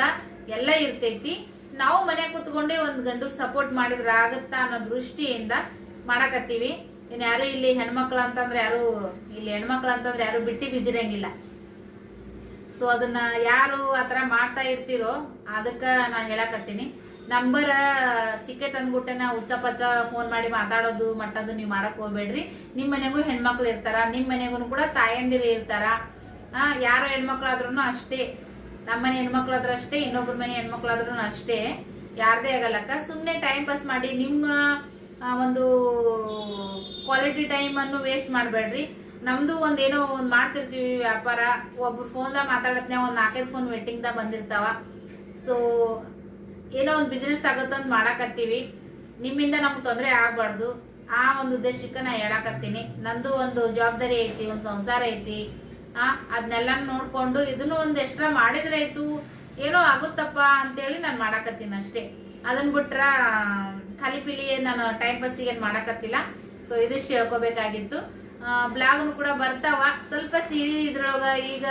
ಎಲ್ಲ ಇರ್ತೈತಿ. ನಾವು ಮನೆ ಕೂತ್ಕೊಂಡೆ ಒಂದು ಗಂಡು ಸಪೋರ್ಟ್ ಮಾಡಿದ್ರೆ ಆಗತ್ತಾ ಅನ್ನೋ ದೃಷ್ಟಿಯಿಂದ ಮಾಡಕತ್ತೀವಿ. ಇನ್ನು ಯಾರು ಇಲ್ಲಿ ಹೆಣ್ಮಕ್ಳು ಅಂತಂದ್ರೆ ಯಾರು, ಇಲ್ಲಿ ಹೆಣ್ಮಕ್ಳು ಅಂತಂದ್ರೆ ಯಾರು ಬಿಟ್ಟಿ ಬಿದ್ದಿರಂಗಿಲ್ಲ. ಸೊ ಅದನ್ನ ಯಾರು ಆತರ ಮಾಡ್ತಾ ಇರ್ತಿರೋ ಅದಕ್ಕೆ ನಾನು ಹೇಳಕತ್ತೀನಿ. ನಂಬರ್ ಸಿಕ್ಕೇ ನಾ ಉಚ್ಚ ಪಚ್ಚ ಫೋನ್ ಮಾಡಿ ಮಾತಾಡೋದು, ಮಟ್ಟದು ನೀವು ಮಾಡಕ್ ಹೋಗ್ಬೇಡ್ರಿ. ನಿಮ್ ಮನೆಗೂ ಹೆಣ್ಮಕ್ಳು ಇರ್ತಾರ, ನಿಮ್ ಮನೆಗೂ ಕೂಡ ತಾಯಂದಿರು ಇರ್ತಾರ. ಆ, ಯಾರೋ ಹೆಣ್ಮಕ್ಳಾದ್ರೂ ಅಷ್ಟೇ. ನಮ್ಮನೆ ಹೆಣ್ಮಕ್ಳಾದ್ರೂ ಅಷ್ಟೇ, ಇನ್ನೊಬ್ರ ಮನೆ ಹೆಣ್ಮಕ್ಳಾದ್ರೂ ಅಷ್ಟೇ. ಯಾರ್ದೇ ಆಗಲ್ಲಕ್ಕ ಸುಮ್ನೆ ಟೈಮ್ ಪಾಸ್ ಮಾಡಿ ನಿಮ್ಮ ಒಂದು ಕ್ವಾಲಿಟಿ ಟೈಮ್ ಅನ್ನು ವೇಸ್ಟ್ ಮಾಡಬೇಡ್ರಿ. ನಮ್ದು ಏನೋ ಒಂದ್ ಮಾಡ್ತಿರ್ತೀವಿ ವ್ಯಾಪಾರ. ಒಬ್ರು ಫೋನ್ದಾಗ ಮಾತಾಡತ್ನೆ ಒಂದ್ ನಾಲ್ಕೈದು ಫೋನ್ ವೇಟಿಂಗ್ದಾಗ ಬಂದಿರ್ತಾವ. ಸೊ ಏನೋ ಒಂದು ಬಿಸ್ನೆಸ್ ಆಗುತ್ತಂತ ಮಾಡಾಕತ್ತೀವಿ. ನಿಮ್ಮಿಂದ ನಮ್ಗೆ ತೊಂದರೆ ಆಗ್ಬಾರ್ದು. ಆ ಒಂದು ಉದ್ದೇಶಕ್ಕೆ ನಾ ಹೇಳಾಕತ್ತೀನಿ. ನಂದು ಒಂದು ಜವಾಬ್ದಾರಿ ಐತಿ, ಒಂದು ಸಂಸಾರ ಐತಿ. ಆ ಅದನ್ನೆಲ್ಲ ನೋಡ್ಕೊಂಡು ಇದನ್ನು ಒಂದು ಎಕ್ಸ್ಟ್ರಾ ಮಾಡಿದ್ರೆ ಆಯ್ತು. ಏನೋ ಆಗುತ್ತಪ್ಪ ಅಂತೇಳಿ ನಾನು ಮಾಡಾಕತ್ತೀನಿ ಅಷ್ಟೇ. ಅದನ್ ಬಿಟ್ರ ಖಾಲಿ ಪಿಲಿ ನಾನು ಟೈಮ್ ಪಾಸಿಗೆ ಏನ್ ಮಾಡಾಕತ್ತಿಲ್ಲ. ಸೊ ಇದಿಷ್ಟು ಹೇಳ್ಕೊಬೇಕಾಗಿತ್ತು. ಬ್ಲಾಗ್ನು ಕೂಡ ಬರ್ತಾವ. ಸ್ವಲ್ಪ ಸೀರಿ ಇದ್ರೊಳಗ ಈಗ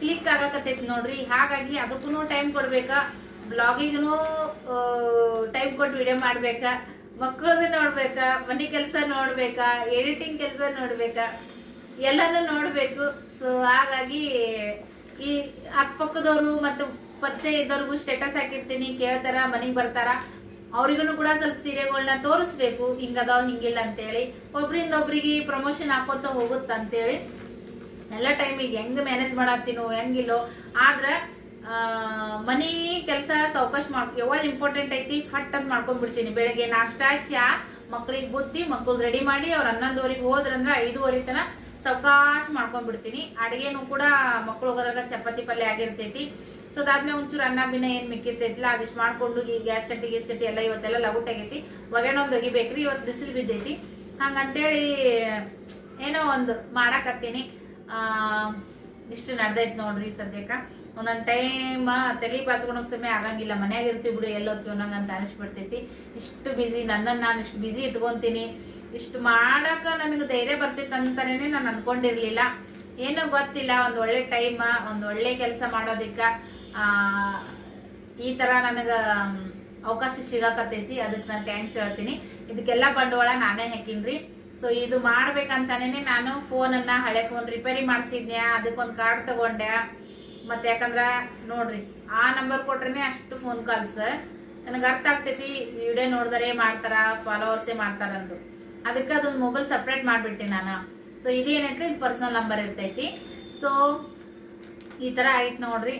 ಕ್ಲಿಕ್ ಆಗಾಕತ್ತೈತಿ ನೋಡ್ರಿ. ಹಾಗಾಗಿ ಅದಕ್ಕೂ ಟೈಮ್ ಕೊಡ್ಬೇಕಾ? ಬ್ಲಾಗಿಗೂ ಕೊಟ್ಟು ವಿಡಿಯೋ ಮಾಡಬೇಕಾ? ಮಕ್ಕಳದು ನೋಡ್ಬೇಕಾ? ಮನೆ ಕೆಲಸ ನೋಡ್ಬೇಕಾ? ಎಡಿಟಿಂಗ್ ಕೆಲಸ ನೋಡ್ಬೇಕಾ? ಎಲ್ಲನೂ ನೋಡ್ಬೇಕು. ಸೊ ಹಾಗಾಗಿ ಈ ಅಕ್ಕಪಕ್ಕದವರು ಮತ್ತು ಪತ್ತೆ ಇದ್ದವ್ರಿಗೂ ಸ್ಟೇಟಸ್ ಹಾಕಿರ್ತೀನಿ. ಕೇಳ್ತಾರ, ಮನೆಗೆ ಬರ್ತಾರ. ಅವ್ರಿಗೂ ಕೂಡ ಸ್ವಲ್ಪ ಸೀರೆಗಳನ್ನ ತೋರಿಸ್ಬೇಕು. ಹಿಂಗದಾವ್ ಹಿಂಗಿಲ್ಲ ಅಂತೇಳಿ. ಒಬ್ರಿಂದ ಒಬ್ರಿಗೆ ಪ್ರಮೋಷನ್ ಹಾಕೋತ ಹೋಗುತ್ತಂತೇಳಿ. ಎಲ್ಲ ಟೈಮಿಗೆ ಹೆಂಗ್ ಮ್ಯಾನೇಜ್ ಮಾಡತ್ತೀನೋ, ಹೆಂಗಿಲ್ಲೋ. ಆದ್ರ ಮನಿ ಕೆಲಸ ಸಾವಕಾಶ ಮಾಡ್, ಯಾವಾಗ ಇಂಪಾರ್ಟೆಂಟ್ ಐತಿ ಫಟ್ ಅಂತ ಮಾಡ್ಕೊಂಡ್ಬಿಡ್ತೀನಿ ಬೆಳಗ್ಗೆ ನಾಷ್ಟಾ, ಚಾ, ಮಕ್ಳಿಗೆ ಬುದ್ಧಿ ಮಕ್ಕಳು ರೆಡಿ ಮಾಡಿ ಅವ್ರ ಹನ್ನೊಂದುವರೆಗೆ ಹೋದ್ರಂದ್ರೆ ಐದುವರೆ ತನ ಸಾವಕಾಶ ಮಾಡ್ಕೊಂಡ್ಬಿಡ್ತೀನಿ ಅಡಿಗೆನು ಕೂಡ ಮಕ್ಳು ಹೋಗೋದ್ರಾಗ ಚಪಾತಿ ಪಲ್ಯ ಆಗಿರ್ತೈತಿ. ಸೊ ಅದಾದ್ಮೇಲೆ ಒಂಚೂರು ಅನ್ನ ಬಿನ್ನ ಏನ್ ಮಿಕ್ಕಿರ್ತೈತಿಲ್ಲ ಅದಿಷ್ಟು ಮಾಡ್ಕೊಂಡು ಈ ಗ್ಯಾಸ್ ಕಟ್ಟಿ, ಗೀಸ್ ಕಟ್ಟಿ ಎಲ್ಲ ಇವತ್ತೆಲ್ಲ ಲಗುಟ್ ಆಗೈತಿ ಒಗ್ಗರಣೆ ಒಂದು ಒಗಿಬೇಕ್ರಿ ಇವತ್ತು ಬಿಸಿಲು ಬಿದ್ದೈತಿ. ಹಂಗಂತೇಳಿ ಏನೋ ಒಂದು ಮಾಡಾಕತ್ತೀನಿ. ಇಷ್ಟು ನಡ್ದೈತಿ ನೋಡ್ರಿ ಸದ್ಯಕ್ಕ. ಒಂದೊಂದ್ ಟೈಮ್ ತಲೆ ಬಾಚ್ಕೊಂಡು ಸಮಯ ಆಗಂಗಿಲ್ಲ. ಮನ್ಯಾಗ ಇರ್ತೀವಿ ಬಿಡು ಎಲ್ಲೋತ್ತೀವಿ ನಂಗೆ ಅಂತ ಅನಿಸ್ಬಿಡ್ತೈತಿ. ಇಷ್ಟು ಬಿಸಿ ನನ್ನನ್ನು ನಾನು ಇಷ್ಟು ಬಿಸಿ ಇಟ್ಕೊಂತೀನಿ. ಇಷ್ಟು ಮಾಡಾಕ ನನಗೆ ಧೈರ್ಯ ಬರ್ತೈತೆ ಅಂತಾನೆ ನಾನು ಅನ್ಕೊಂಡಿರ್ಲಿಲ್ಲ. ಏನೋ ಗೊತ್ತಿಲ್ಲ, ಒಂದು ಒಳ್ಳೆ ಟೈಮ್ ಒಂದು ಒಳ್ಳೆ ಕೆಲಸ ಮಾಡೋದಿಕ್ಕ. ಈ ತರ ನನಗೆ ಅವಕಾಶ ಸಿಗಾಕತ್ತೈತಿ. ಅದಕ್ಕೆ ನಾನು ಥ್ಯಾಂಕ್ಸ್ ಹೇಳ್ತೀನಿ. ಇದಕ್ಕೆಲ್ಲ ಬಂಡವಾಳ ನಾನೇ ಹಾಕಿನ್ರಿ. ಸೊ ಇದು ಮಾಡ್ಬೇಕಂತಾನೆ ನಾನು ಫೋನ್ ಅನ್ನ ಹಳೆ ಫೋನ್ ರಿಪೇರಿ ಮಾಡಿಸಿದ್ನ್ಯಾ, ಅದಕ್ಕೊಂದು ಕಾರ್ಡ್ ತಗೊಂಡೆ ಮತ್ತೆ ಯಾಕಂದ್ರ ನೋಡ್ರಿ, ಆ ನಂಬರ್ ಕೊಟ್ರೇನೆ ಅಷ್ಟು ಫೋನ್ ಕಾಲ್ಸ್ ನನಗೆ ಅರ್ಥ ಆಗ್ತೈತಿ ವಿಡಿಯೋ ನೋಡಿದರೆ ಮಾಡ್ತಾರ ಫಾಲೋವರ್ಸೇ ಮಾಡ್ತಾರಂದು ಅದಕ್ಕೆ ಅದೊಂದು ಮೊಬೈಲ್ ಸಪ್ರೇಟ್ ಮಾಡಿಬಿಟ್ಟೆ ನಾನು. ಸೊ ಇದೇನೈತಿ ಪರ್ಸನಲ್ ನಂಬರ್ ಇರ್ತೈತಿ. ಸೊ ಈ ತರ ಆಯ್ತು ನೋಡ್ರಿ.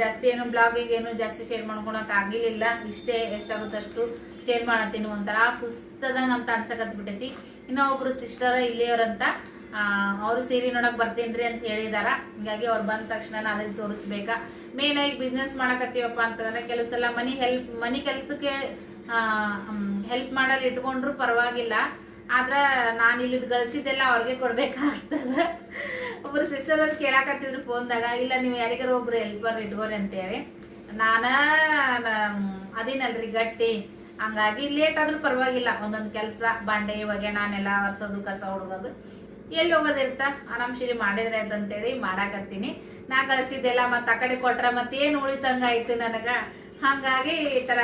ಜಾಸ್ತಿ ಏನು ಬ್ಲಾಗಿಗೆ ಏನು ಜಾಸ್ತಿ ಶೇರ್ ಮಾಡ್ಕೊಳಕ್ ಆಗಿರ್ಲಿಲ್ಲ ಇಷ್ಟೇ ಎಷ್ಟಾಗುತ್ತಷ್ಟು ಶೇರ್ ಮಾಡತ್ತೀನಿ ಒಂಥರ ಸುಸ್ತದಂಗ ಅಂತ ಅನ್ಸಕತ್ ಬಿಟ್ಟೈತಿ ಇನ್ನ ಒಬ್ರು ಸಿಸ್ಟರ್ ಇಲ್ಲಿಯವ್ರಂತ ಅವರು ಸೀರೆ ನೋಡಕ್ ಬರ್ತೀನ್ರಿ ಅಂತ ಹೇಳಿದಾರ. ಹಿಂಗಾಗಿ ಅವ್ರು ಬಂದ ತಕ್ಷಣ ನಾನು ಅದನ್ನ ತೋರಿಸ್ಬೇಕಾ? ಮೇನ್ ಆಗಿ ಬಿಸ್ನೆಸ್ ಮಾಡಕತ್ತೀವಪ್ಪ ಅಂತಂದ್ರೆ ಕೆಲಸಲ್ಲ ಸಲ ಮನಿ ಹೆಲ್ಪ್ ಮನಿ ಕೆಲ್ಸಕ್ಕೆ ಹೆಲ್ಪ್ ಮಾಡಲ್ ಇಟ್ಕೊಂಡ್ರು ಪರವಾಗಿಲ್ಲ. ಆದ್ರ ನಾನು ಇಲ್ಲಿದ್ ಗಳಿಸಿದ್ದೆಲ್ಲ ಅವ್ರಿಗೆ ಕೊಡ್ಬೇಕಾಗ್ತದ. ಒಬ್ರು ಸಿಸ್ಟರ್ ಅವ್ರು ಕೇಳಾಕತ್ತಿದ್ರು ಫೋನ್ದಾಗ ಇಲ್ಲ, ನೀವು ಯಾರಿಗಾರು ಒಬ್ರು ಹೆಲ್ಪರ್ ಇಟ್ಕೋರಿ ಅಂತೇಳಿ. ನಾನ ಅದೇನಲ್ರಿ ಗಟ್ಟಿ. ಹಂಗಾಗಿ ಲೇಟ್ ಆದ್ರೂ ಪರವಾಗಿಲ್ಲ. ಒಂದೊಂದು ಕೆಲಸ, ಬಾಂಡೆ ಇವಾಗ ನಾನೆಲ್ಲ ಒರ್ಸೋದು, ಕಸ ಹುಡುಗೋದು ಎಲ್ಲಿ ಹೋಗೋದಿರ್ತ ಆರಾಮ್ಶಿರಿ ಮಾಡಿದ್ರೆ ಅಂತೇಳಿ ಮಾಡಾಕತ್ತೀನಿ. ನಾ ಕಳಿಸಿದ್ದೆಲ್ಲ ಮತ್ತ ಆ ಕಡೆ ಕೊಟ್ರ ಮತ್ತೇನು ಉಳಿತಂಗ ಆಯ್ತು ನನಗ? ಹಂಗಾಗಿ ಈ ತರ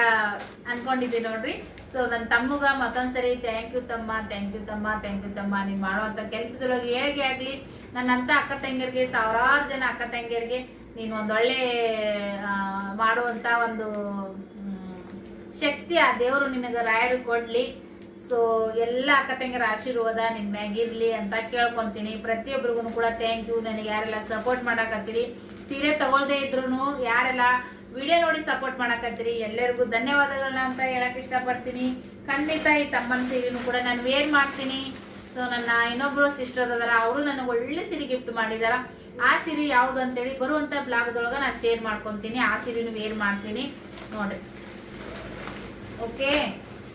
ಅನ್ಕೊಂಡಿದ್ದೀನಿ ನೋಡ್ರಿ. ಸೊ ನನ್ನ ತಮ್ಮಗ ಮತ್ತೊಂದ್ಸರಿ ಥ್ಯಾಂಕ್ ಯು ತಮ್ಮ ಥ್ಯಾಂಕ್ ಯು ತಮ್ಮ ಥ್ಯಾಂಕ್ ಯು ತಮ್ಮ, ನೀನ್ ಮಾಡುವಂತ ಕೆಲಸದೊಳಗೆ ಹೇಗೆ ಆಗ್ಲಿ? ನನ್ನಂತ ಅಕ್ಕ ತಂಗಿಯರಿಗೆ ಸಾವಿರಾರು ಜನ ಅಕ್ಕ ತಂಗಿಯರಿಗೆ ನೀನ್ ಒಂದೊಳ್ಳೆ ಮಾಡುವಂಥ ಒಂದು ಶಕ್ತಿ ಆ ದೇವರು ನಿನಗ ರಾಯರು ಕೊಡ್ಲಿ. ಸೊ ಎಲ್ಲ ಅಕ್ಕ ತಂಗಿಯರ ಆಶೀರ್ವಾದ ನಿನ್ ಮ್ಯಾಗಿರ್ಲಿ ಅಂತ ಕೇಳ್ಕೊಂತೀನಿ. ಪ್ರತಿಯೊಬ್ಬರಿಗೂ ಕೂಡ ಥ್ಯಾಂಕ್ ಯು ನನಗೆ ಯಾರೆಲ್ಲ ಸಪೋರ್ಟ್ ಮಾಡಕತ್ತೀರಿ? ಸೀರೆ ತಗೊಳ್ದೇ ಇದ್ರು ಯಾರೆಲ್ಲ ವಿಡಿಯೋ ನೋಡಿ ಸಪೋರ್ಟ್ ಮಾಡಕತ್ತೀರಿ? ಎಲ್ಲರಿಗೂ ಧನ್ಯವಾದಗಳನ್ನ ಅಂತ ಹೇಳಕ್ ಇಷ್ಟಪಡ್ತೀನಿ. ಖಂಡಿತ ಈ ತಮ್ಮನ ಸೀರೆನೂ ಕೂಡ ನಾನು ವೇರ್ ಮಾಡ್ತೀನಿ. ಸೊ ನನ್ನ ಇನ್ನೊಬ್ರು ಸಿಸ್ಟರ್ ಅದಾರ, ಅವರು ನನಗೆ ಒಳ್ಳೆ ಸೀರೆ ಗಿಫ್ಟ್ ಮಾಡಿದಾರ. ಆ ಸೀರೆ ಯಾವ್ದು ಅಂತೇಳಿ ಬರುವಂತ ಬ್ಲಾಗ್ದೊಳಗ ನಾನು ಶೇರ್ ಮಾಡ್ಕೊಂತೀನಿ. ಆ ಸೀರೆನೂ ವೇರ್ ಮಾಡ್ತೀನಿ. ನೋಡ್ರಿ. ಓಕೆ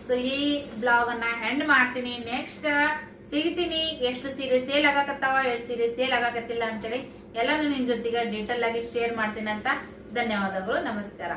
ಸೊ ಈ ಬ್ಲಾಗ್ ಅನ್ನ ಹೆಂಡ್ ಮಾಡ್ತೀನಿ. ನೆಕ್ಸ್ಟ್ ಸಿಗ್ತೀನಿ. ಎಷ್ಟು ಸೀರೆ ಸೇಲ್ ಆಗಾಕತ್ತಾವ, ಎಷ್ಟು ಸೀರೆ ಸೇಲ್ ಆಗಾಕತ್ತಿಲ್ಲ ಅಂತೇಳಿ ಎಲ್ಲಾನು ನಿಮ್ ಜೊತೆಗೆ ಡೀಟೇಲ್ ಆಗಿ ಶೇರ್ ಮಾಡ್ತೀನಿ ಅಂತ ಧನ್ಯವಾದಗಳು. ನಮಸ್ಕಾರ.